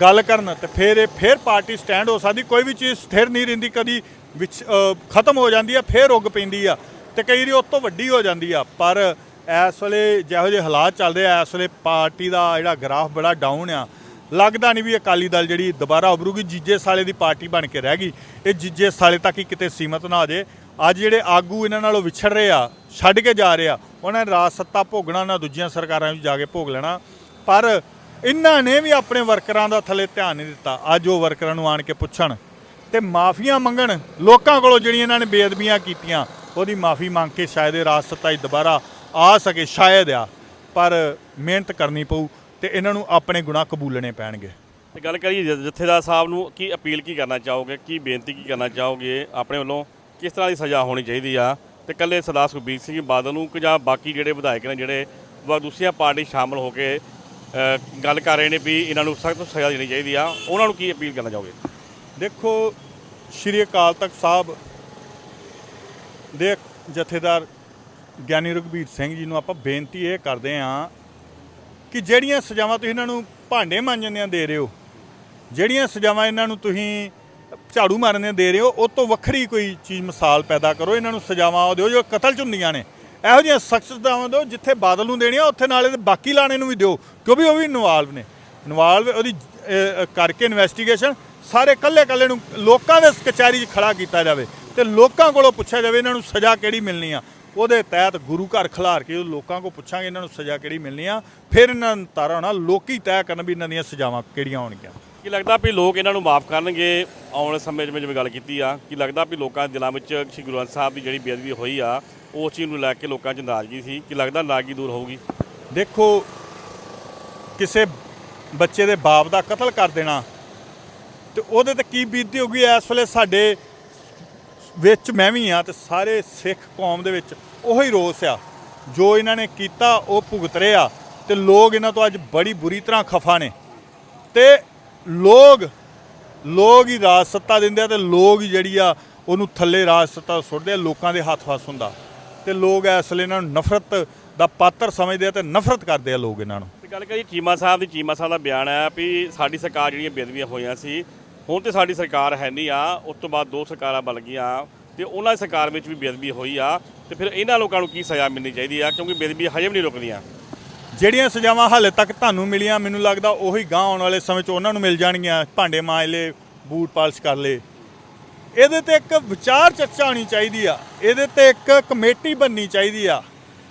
ਗੱਲ ਕਰਨ ਤੇ ਫਿਰ ਇਹ ਫਿਰ ਪਾਰਟੀ ਸਟੈਂਡ ਹੋ ਸਕਦੀ, ਕੋਈ ਵੀ ਚੀਜ਼ ਸਥਿਰ ਨਹੀਂ ਰਹਿੰਦੀ, ਕਦੀ ਵਿੱਚ ਖਤਮ ਹੋ ਜਾਂਦੀ ਆ, ਫਿਰ ਉੱਗ ਪੈਂਦੀ ਆ ਤੇ ਕਈ ਵਾਰੀ ਉਸ ਤੋਂ ਵੱਡੀ ਹੋ ਜਾਂਦੀ ਆ। ਪਰ ਇਸ ਵੇਲੇ ਜਿਹੋ ਜਿਹੇ ਹਾਲਾਤ ਚੱਲਦੇ ਆ, ਇਸ ਵੇਲੇ ਪਾਰਟੀ ਦਾ ਜਿਹੜਾ ਗ੍ਰਾਫ ਬੜਾ ਡਾਊਨ ਆ। ਲੱਗਦਾ ਨਹੀਂ ਵੀ ਅਕਾਲੀ ਦਲ ਜਿਹੜੀ ਦੁਬਾਰਾ ਉਭਰੂਗੀ, ਜੀਜੇ ਸਾਲੇ ਦੀ ਪਾਰਟੀ ਬਣ ਕੇ ਰਹਿ ਗਈ। ਇਹ ਜੀਜੇ ਸਾਲੇ ਤੱਕ ਹੀ ਕਿਤੇ ਸੀਮਤ ਨਾ ਹੋ ਜੇ ਅੱਜ ਜਿਹੜੇ ਆਗੂ ਇਹਨਾਂ ਨਾਲੋਂ ਵਿਛੜ ਰਹੇ ਆ, ਛੱਡ ਕੇ ਜਾ ਰਹੇ ਆ, ਉਹਨਾਂ ਨੇ ਰਾਜ ਸੱਤਾ ਭੋਗਣਾ, ਉਹਨਾਂ ਦੂਜੀਆਂ ਸਰਕਾਰਾਂ ਵਿੱਚ ਜਾ ਕੇ ਭੋਗ ਲੈਣਾ। ਪਰ ਇਹਨਾਂ ਨੇ ਵੀ ਆਪਣੇ ਵਰਕਰਾਂ ਦਾ ਥੱਲੇ ਧਿਆਨ ਨਹੀਂ ਦਿੱਤਾ। ਅੱਜ ਉਹ ਵਰਕਰਾਂ ਨੂੰ ਆਣ ਕੇ ਪੁੱਛਣ ਤੇ ਮਾਫੀਆਂ ਮੰਗਣ। ਲੋਕਾਂ ਕੋਲੋਂ ਜਿਹੜੀਆਂ ਇਹਨਾਂ ਨੇ ਬੇਅਦਬੀਆਂ ਕੀਤੀਆਂ, ਉਹਦੀ ਮਾਫੀ ਮੰਗ ਕੇ ਸ਼ਾਇਦ ਇਹ ਰਾਜ ਸੱਤਾ ਦੁਬਾਰਾ ਆ ਸਕੇ, ਸ਼ਾਇਦ ਆ। ਪਰ ਮਿਹਨਤ ਕਰਨੀ ਪਊ ਤੇ ਇਹਨਾਂ ਨੂੰ ਆਪਣੇ ਗੁਨਾਹ ਕਬੂਲਣੇ ਪੈਣਗੇ। ਤੇ ਗੱਲ ਕਰੀਏ ਜ- ਜਥੇਦਾਰ ਸਾਹਿਬ ਨੂੰ ਕੀ ਅਪੀਲ ਕੀ ਕਰਨਾ ਚਾਹੋਗੇ? ਕੀ ਬੇਨਤੀ ਕੀ ਕਰਨਾ ਚਾਹੋਗੇ? ਆਪਣੇ ਵੱਲੋਂ ਕਿਸ ਤਰ੍ਹਾਂ ਦੀ ਸਜ਼ਾ ਹੋਣੀ ਚਾਹੀਦੀ ਆ? ਤੇ ਇਕੱਲੇ ਸਰਦਾਰ ਸੁਖਬੀਰ ਸਿੰਘ ਬਾਦਲ ਨੂੰ ਕਿ ਜਾਂ ਬਾਕੀ ਜਿਹੜੇ ਵਿਧਾਇਕ ਨੇ, ਜਿਹੜੇ ਵਾ, ਦੂਸਰੀਆਂ ਪਾਰਟੀ ਸ਼ਾਮਲ ਹੋ ਕੇ ਗੱਲ ਕਰ ਰਹੇ ਨੇ ਵੀ ਇਹਨਾਂ ਨੂੰ ਸਖਤ ਸਜ਼ਾ ਦੇਣੀ ਚਾਹੀਦੀ ਆ। ਉਹਨਾਂ ਨੂੰ ਕੀ ਅਪੀਲ ਕਰਨਾ ਚਾਹੋਗੇ? ਦੇਖੋ, ਸ਼੍ਰੀ ਅਕਾਲ ਤਖਤ ਸਾਹਿਬ ਦੇ ਜਥੇਦਾਰ ਗਿਆਨੀ ਰਘਬੀਰ ਸਿੰਘ ਜੀ ਨੂੰ ਆਪਾਂ ਬੇਨਤੀ ਇਹ ਕਰਦੇ ਹਾਂ ਕਿ ਜਿਹੜੀਆਂ ਸਜ਼ਾਵਾਂ ਤੁਸੀਂ ਇਹਨਾਂ ਨੂੰ ਭਾਂਡੇ ਮਾਂਜਣ ਦੀਆਂ ਦੇ ਰਹੇ ਹੋ, ਜਿਹੜੀਆਂ ਸਜ਼ਾਵਾਂ ਇਹਨਾਂ ਨੂੰ ਤੁਸੀਂ ਝਾੜੂ ਮਾਰਨ ਦੀਆਂ ਦੇ ਰਹੇ ਹੋ, ਉਹ ਤੋਂ ਵੱਖਰੀ ਕੋਈ ਚੀਜ਼ ਮਿਸਾਲ ਪੈਦਾ ਕਰੋ। ਇਹਨਾਂ ਨੂੰ ਸਜ਼ਾਵਾਂ ਉਹ ਦਿਓ ਜੋ ਕਤਲ ਚ ਹੁੰਦੀਆਂ ਨੇ। ਇਹੋ ਜਿਹੀਆਂ ਸਖਤ ਸਜ਼ਾਵਾਂ ਦਿਓ ਜਿੱਥੇ ਬਾਦਲ ਨੂੰ ਦੇਣੀਆਂ, ਉੱਥੇ ਨਾਲੇ ਤੇ ਬਾਕੀ ਲਾਣੇ ਨੂੰ ਵੀ ਦਿਓ, ਕਿਉਂਕਿ ਉਹ ਵੀ ਇਨਵੋਲਵ ਨੇ। ਇਨਵੋਲਵ ਉਹਦੀ ਕਰਕੇ ਇਨਵੈਸਟੀਗੇਸ਼ਨ ਸਾਰੇ ਕੱਲੇ ਕੱਲੇ ਨੂੰ ਲੋਕਾਂ ਦੇ ਕਚਹਿਰੀ 'ਚ ਖੜਾ ਕੀਤਾ ਜਾਵੇ ਤੇ ਲੋਕਾਂ ਕੋਲੋਂ ਪੁੱਛਿਆ ਜਾਵੇ ਇਹਨਾਂ ਨੂੰ ਸਜ਼ਾ ਕਿਹੜੀ ਮਿਲਣੀ ਆ। ਉਹਦੇ ਤਹਿਤ ਗੁਰੂ ਘਰ ਖਿਲਾਰ ਕੇ ਉਹ ਲੋਕਾਂ ਕੋਲ ਪੁੱਛਾਂਗੇ ਇਹਨਾਂ ਨੂੰ ਸਜ਼ਾ ਕਿਹੜੀ ਮਿਲਣੀ ਆ। ਫਿਰ ਇਹਨਾਂ ਨੂੰ ਤਾਰਾ ਹੋਣਾ, ਲੋਕੀ ਤੈਅ ਕਰਨ ਵੀ ਇਹਨਾਂ ਦੀਆਂ ਸਜ਼ਾਵਾਂ ਕਿਹੜੀਆਂ ਹੋਣਗੀਆਂ। ਕੀ ਲੱਗਦਾ ਵੀ ਲੋਕ ਇਹਨਾਂ ਨੂੰ ਮਾਫ ਕਰਨਗੇ? ਆਉਣ ਵਾਲੇ ਸਮੇਂ 'ਚ ਮੈਂ ਜਿਵੇਂ ਗੱਲ ਕੀਤੀ ਆ, ਕੀ ਲੱਗਦਾ ਵੀ ਲੋਕਾਂ ਦੇ ਦਿਲਾਂ ਵਿੱਚ ਸ਼੍ਰੀ ਗੁਰੂ ਗ੍ਰੰਥ ਸਾਹਿਬ ਦੀ ਜਿਹੜੀ ਬੇਅਦਬੀ ਹੋਈ ਆ, ਉਸ ਚੀਜ਼ ਨੂੰ ਲੈ ਕੇ ਲੋਕਾਂ 'ਚ ਨਾਰਾਜ਼ਗੀ ਸੀ? ਕੀ ਲੱਗਦਾ ਨਾਰਾਜ਼ਗੀ ਦੂਰ ਹੋਊਗੀ? ਦੇਖੋ, ਕਿਸੇ ਬੱਚੇ ਦੇ ਬਾਪ ਦਾ ਕਤਲ ਕਰ ਦੇਣਾ, ਤੇ ਉਹਦੇ ਤੇ ਕੀ ਬੀਤਦੀ ਹੋਗੀ ਇਸ ਵੇਲੇ ਸਾਡੇ ਵਿੱਚ ਮੈਂ ਵੀ ਆ ਤੇ ਸਾਰੇ ਸਿੱਖ ਕੌਮ ਦੇ ਵਿੱਚ ਉਹੀ ਰੋਸ ਆ। ਜੋ ਇਹਨਾਂ ਨੇ ਕੀਤਾ, ਉਹ ਭੁਗਤ ਰਹੇ ਆ ਤੇ ਲੋਕ ਇਹਨਾਂ ਤੋਂ ਅੱਜ ਬੜੀ ਬੁਰੀ ਤਰ੍ਹਾਂ ਖਫਾ ਨੇ। ਤੇ ਲੋਕ ਲੋਕ ਹੀ ਰਾਜ ਸੱਤਾ ਦਿੰਦੇ ਆ ਤੇ ਲੋਕ ਹੀ ਜਿਹੜੀ ਆ ਉਹਨੂੰ ਥੱਲੇ ਰਾਜ ਸੱਤਾ ਸੁੱਟਦੇ ਆ, ਲੋਕਾਂ ਦੇ ਹੱਥ ਵਸ ਹੁੰਦਾ। ਤੇ ਲੋਕ ਇਸ ਵੇਲੇ ਇਹਨਾਂ ਨੂੰ ਨਫ਼ਰਤ ਦਾ ਪਾਤਰ ਸਮਝਦੇ ਆ ਤੇ ਨਫ਼ਰਤ ਕਰਦੇ ਆ ਲੋਕ ਇਹਨਾਂ ਨੂੰ। ਤੇ ਗੱਲ ਕਰੀਏ ਚੀਮਾ ਸਾਹਿਬ ਦੀ, ਚੀਮਾ ਸਾਹਿਬ ਦਾ ਬਿਆਨ ਆ ਵੀ ਸਾਡੀ ਸਰਕਾਰ ਜਿਹੜੀਆਂ ਬੇਦਬੀਆਂ ਹੋਈਆਂ ਸੀ, ਹੁਣ ਤੇ ਸਾਡੀ ਸਰਕਾਰ ਹੈ ਨਹੀਂ ਆ, ਉਸ ਤੋਂ ਬਾਅਦ ਦੋ ਸਰਕਾਰਾਂ ਬਣ ਗਈਆਂ, ਤੇ ਉਹਨਾਂ ਦੀ ਸਰਕਾਰ ਵਿੱਚ ਵੀ ਬੇਦਬੀ ਹੋਈ ਆ, ਤੇ ਫਿਰ ਇਹਨਾਂ ਲੋਕਾਂ ਨੂੰ ਕੀ ਸਜ਼ਾ ਮਿਲਣੀ ਚਾਹੀਦੀ ਆ, ਕਿਉਂਕਿ ਬੇਦਬੀ ਹਜੇ ਵੀ ਨਹੀਂ ਰੁਕਦੀਆਂ। ਜਿਹੜੀਆਂ ਸਜ਼ਾਵਾਂ ਹਾਲੇ ਤੱਕ ਤੁਹਾਨੂੰ ਮਿਲੀਆਂ, ਮੈਨੂੰ ਲੱਗਦਾ ਉਹੀ ਗਾਂ ਆਉਣ ਵਾਲੇ ਸਮੇਂ 'ਚ ਉਹਨਾਂ ਨੂੰ ਮਿਲ ਜਾਣਗੀਆਂ, ਭਾਂਡੇ ਮਾਂਜ ਲਏ, ਬੂਟ ਪਾਲਿਸ਼ ਕਰ ਲਏ। ਇਹਦੇ ਤੇ ਇੱਕ ਵਿਚਾਰ ਚਰਚਾ ਹੋਣੀ ਚਾਹੀਦੀ ਆ। ਇਹਦੇ ਤੇ ਇੱਕ ਕਮੇਟੀ ਬਣਨੀ ਚਾਹੀਦੀ ਆ।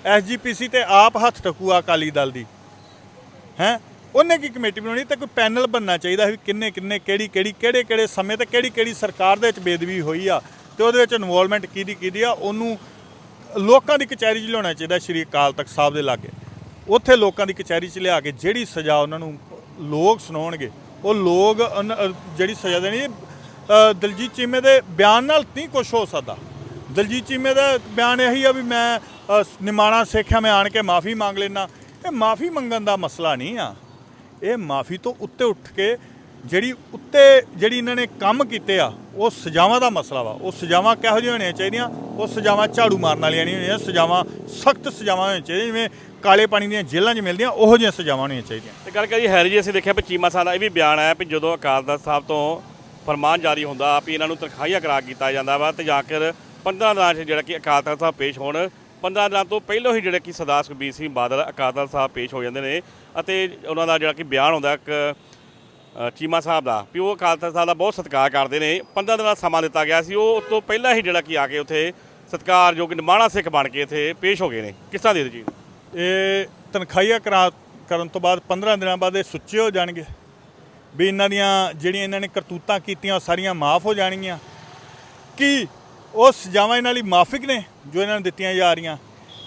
ਐਸਜੀਪੀਸੀ ਤੇ ਆਪ ਹੱਥ ਟਕੂਆ ਅਕਾਲੀ ਦਲ ਦੀ। ਹੈ? ਉਹਨੇ ਕੀ ਕਮੇਟੀ ਬਣਾਉਣੀ? ਤੇ ਕੋਈ ਪੈਨਲ ਬਣਨਾ ਚਾਹੀਦਾ ਵੀ ਕਿੰਨੇ ਕਿੰਨੇ, ਕਿਹੜੀ ਕਿਹੜੀ, ਕਿਹੜੇ ਕਿਹੜੇ ਸਮੇਂ ਤੇ ਕਿਹੜੀ ਕਿਹੜੀ ਸਰਕਾਰ ਦੇ ਵਿੱਚ ਬੇਦਬੀ ਹੋਈ ਆ ਤੇ ਉਹਦੇ ਵਿੱਚ ਇਨਵੋਲਵਮੈਂਟ ਕਿਹਦੀ ਕਿਹਦੀ ਆ, ਉਹਨੂੰ ਲੋਕਾਂ ਦੀ ਕਚਹਿਰੀ 'ਚ ਲਿਆਉਣਾ ਚਾਹੀਦਾ ਸ਼੍ਰੀ ਅਕਾਲ ਤਖਤ ਸਾਹਿਬ ਦੇ ਲਾਗੇ। ਉੱਥੇ ਲੋਕਾਂ ਦੀ ਕਚਹਿਰੀ 'ਚ ਲਿਆ ਕੇ ਜਿਹੜੀ ਸਜ਼ਾ ਉਹਨਾਂ ਨੂੰ ਲੋਕ ਸੁਣਾਉਣਗੇ, ਉਹ ਲੋਕ ਉਨ- ਜਿਹੜੀ ਸਜ਼ਾ ਦੇਣੀ ਦਲਜੀਤ ਚੀਮੇ ਦੇ ਬਿਆਨ ਨਾਲ ਨਹੀਂ ਕੁਝ ਹੋ ਸਕਦਾ। ਦਲਜੀਤ ਚੀਮੇ ਦਾ ਬਿਆਨ ਇਹੀ ਆ ਵੀ ਮੈਂ ਨਿਮਾਣਾ ਸਿੱਖਿਆ, ਮੈਂ ਆਣ ਕੇ ਮਾਫੀ ਮੰਗ ਲੈਣਾ ਇਹ ਮਾਫੀ ਮੰਗਣ ਦਾ ਮਸਲਾ ਨਹੀਂ ਆ। ਇਹ ਮਾਫੀ ਤੋਂ ਉੱਤੇ ਉੱਠ ਕੇ ਜਿਹੜੀ ਉੱਤੇ ਜਿਹੜੀ ਇਹਨਾਂ ਨੇ ਕੰਮ ਕੀਤੇ ਆ, ਉਹ ਸਜ਼ਾਵਾਂ ਦਾ ਮਸਲਾ ਵਾ। ਉਹ ਸਜ਼ਾਵਾਂ ਕਿਹੋ ਜਿਹੀਆਂ ਹੋਣੀਆਂ ਚਾਹੀਦੀਆਂ? ਉਹ ਸਜ਼ਾਵਾਂ ਝਾੜੂ ਮਾਰਨ ਵਾਲੀਆਂ ਨਹੀਂ ਹੋਣੀਆਂ। ਸਜ਼ਾਵਾਂ, ਸਖਤ ਸਜ਼ਾਵਾਂ ਹੋਣੀਆਂ ਚਾਹੀਦੀਆਂ। ਜਿਵੇਂ ਕਾਲੇ ਪਾਣੀ ਦੀਆਂ ਜੇਲ੍ਹਾਂ 'ਚ ਮਿਲਦੀਆਂ, ਉਹੋ ਜਿਹੀਆਂ ਸਜ਼ਾਵਾਂ ਹੋਣੀਆਂ ਚਾਹੀਦੀਆਂ। ਤੇ ਗੱਲ ਕਰੀਏ ਹੈਰੀ ਜੀ, ਅਸੀਂ ਦੇਖਿਆ ਵੀ ਚੀਮਾ ਸਾਹਿਬ ਦਾ ਇਹ ਵੀ ਬਿਆਨ ਆਇਆ ਵੀ ਜਦੋਂ ਅਕਾਲ ਤਖਤ ਸਾਹਿਬ ਤੋਂ ਫਰਮਾਨ ਜਾਰੀ ਹੁੰਦਾ ਵੀ ਇਹਨਾਂ ਨੂੰ ਤਨਖਾਹੀਆ ਕਰਾ ਕੀਤਾ ਜਾਂਦਾ ਵਾ ਤੇ ਜਾ ਕੇ 15 ਦਿਨਾਂ 'ਚ ਜਿਹੜਾ ਕਿ ਅਕਾਲ ਤਖਤ ਸਾਹਿਬ ਪੇਸ਼ ਹੋਣ 15 ਦਿਨਾਂ ਤੋਂ ਪਹਿਲਾਂ ਹੀ ਜਿਹੜਾ ਕਿ ਸਰਦਾਰ ਸੁਖਬੀਰ ਸਿੰਘ ਬਾਦਲ ਅਕਾਲ ਤਖਤ ਸਾਹਿਬ ਪੇਸ਼ ਹੋ ਜਾਂਦੇ ਨੇ। ਅਤੇ ਉਹਨਾਂ ਦਾ ਜਿਹੜਾ ਕਿ ਬਿਆਨ ਹੁੰਦਾ, ਇੱਕ ਚੀਮਾ ਸਾਹਿਬ ਦਾ। ਵੀ ਉਹ ਅਕਾਲ ਤਖਤ ਸਾਹਿਬ ਦਾ ਬਹੁਤ ਸਤਿਕਾਰ ਕਰਦੇ ਨੇ। 15 ਦਿਨਾਂ ਦਾ ਸਮਾਂ ਦਿੱਤਾ ਗਿਆ ਸੀ। ਉਹ ਉਸ ਤੋਂ ਪਹਿਲਾਂ ਹੀ ਜਿਹੜਾ ਕਿ ਆ ਕੇ ਉੱਥੇ ਸਤਿਕਾਰ ਜੋ ਕਿ ਨਿਮਾਣਾ ਸਿੱਖ ਬਣ ਕੇ ਇੱਥੇ ਪੇਸ਼ ਹੋ ਗਏ ਨੇ। ਕਿਸ ਤਰ੍ਹਾਂ ਦੇ ਜੀ ਇਹ ਤਨਖਾਹੀਆ ਕਰਾ ਕਰਨ ਤੋਂ ਬਾਅਦ 15 ਦਿਨਾਂ ਬਾਅਦ ਇਹ ਸੁੱਚੇ ਹੋ ਜਾਣਗੇ। ਵੀ ਇਹਨਾਂ ਦੀਆਂ ਜਿਹੜੀਆਂ ਇਹਨਾਂ ਨੇ ਕਰਤੂਤਾਂ ਕੀਤੀਆਂ, ਉਹ ਸਾਰੀਆਂ ਮਾਫ ਹੋ ਜਾਣਗੀਆਂ। ਕੀ ਉਹ ਸਜ਼ਾਵਾਂ ਇਹਨਾਂ ਲਈ ਮਾਫਿਕ ਨੇ ਜੋ ਇਹਨਾਂ ਨੂੰ ਦਿੱਤੀਆਂ ਜਾ ਰਹੀਆਂ?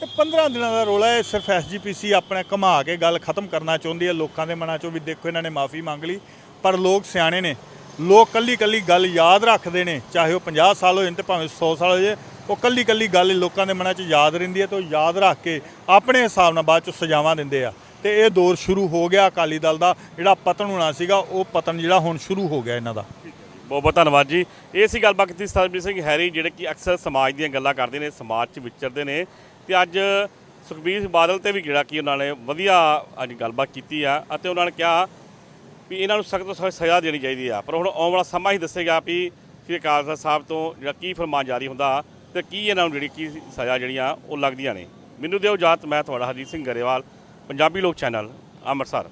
ਇਹ 15 ਦਿਨਾਂ ਦਾ ਰੋਲਾ ਹੈ, ਸਿਰਫ ਐਸਜੀਪੀਸੀ ਆਪਣੇ ਘੁਮਾ ਕੇ ਗੱਲ ਖਤਮ ਕਰਨਾ ਚਾਹੁੰਦੀ ਹੈ, ਲੋਕਾਂ ਦੇ ਮਨਾਂ 'ਚੋਂ ਵੀ ਦੇਖੋ ਇਹਨਾਂ ਨੇ ਮਾਫੀ ਮੰਗ ਲਈ, ਪਰ ਲੋਕ ਸਿਆਣੇ ਨੇ, ਲੋਕ ਕੱਲੀ ਕੱਲੀ ਗੱਲ ਯਾਦ ਰੱਖਦੇ ਨੇ, ਚਾਹੇ ਉਹ 50 ਸਾਲ ਹੋ ਜਾਣ ਤੇ ਭਾਵੇਂ 100 ਸਾਲ ਹੋ ਜਾਏ ਉਹ ਕੱਲੀ ਕੱਲੀ ਗੱਲ ਲੋਕਾਂ ਦੇ ਮਨਾਂ 'ਚ ਯਾਦ ਰਹਿੰਦੀ ਹੈ ਤੇ ਉਹ ਯਾਦ ਰੱਖ ਕੇ ਆਪਣੇ ਹਿਸਾਬ ਨਾਲ ਬਾਅਦ 'ਚ ਸਜ਼ਾਵਾਂ ਦਿੰਦੇ ਆ। ਤੇ ਇਹ ਦੌਰ ਸ਼ੁਰੂ ਹੋ ਗਿਆ ਅਕਾਲੀ ਦਲ ਦਾ, ਜਿਹੜਾ ਪਤਨ ਹੋਣਾ ਸੀਗਾ, ਉਹ ਪਤਨ ਜਿਹੜਾ ਹੁਣ ਸ਼ੁਰੂ ਹੋ ਗਿਆ ਇਹਨਾਂ ਦਾ। ਬਹੁਤ ਬਹੁਤ ਧੰਨਵਾਦ ਜੀ। ਇਹ ਸੀ ਗੱਲਬਾਤ ਕੀਤੀ ਸਰਬਜੀਤ ਸਿੰਘ ਹੈਰੀ, ਜਿਹੜੇ ਕਿ ਅਕਸਰ ਸਮਾਜ ਦੀਆਂ ਗੱਲਾਂ ਕਰਦੇ ਨੇ, ਸਮਾਜ 'ਚ ਵਿਚਰਦੇ ਨੇ। ਤੇ ਅੱਜ ਸੁਖਬੀਰ ਸਿੰਘ ਬਾਦਲ ਤੇ ਵੀ ਜਿਹੜਾ ਕਿ ਉਹਨਾਂ ਨੇ ਵਧੀਆ ਅੱਜ ਗੱਲਬਾਤ ਕੀਤੀ ਆ ਅਤੇ ਉਹਨਾਂ ਨੇ ਕਿਹਾ ਵੀ ਇਹਨਾਂ ਨੂੰ ਸਖਤ ਤੋਂ ਸਖਤ ਸਜ਼ਾ ਦੇਣੀ ਚਾਹੀਦੀ ਆ। ਪਰ ਹੁਣ ਆਉਣ ਵਾਲਾ ਸਮਾਂ ਹੀ ਦੱਸੇਗਾ ਵੀ ਸ੍ਰੀ ਅਕਾਲ ਤਖ਼ਤ ਸਾਹਿਬ ਤੋਂ ਜਿਹੜਾ ਕੀ ਫਰਮਾਨ ਜਾਰੀ ਹੁੰਦਾ ਤੇ ਕੀ ਇਹਨਾਂ ਨੂੰ ਜਿਹੜੀ ਕੀ ਸਜ਼ਾ ਜਿਹੜੀਆਂ ਉਹ ਲੱਗਦੀਆਂ ਨੇ। ਮੈਨੂੰ ਦਿਓ ਜਾਤ ਮੈਂ ਤੁਹਾਡਾ ਹਰਜੀਤ ਸਿੰਘ ਗਰੇਵਾਲ, ਪੰਜਾਬੀ ਲੋਕ ਚੈਨਲ, ਅੰਮ੍ਰਿਤਸਰ।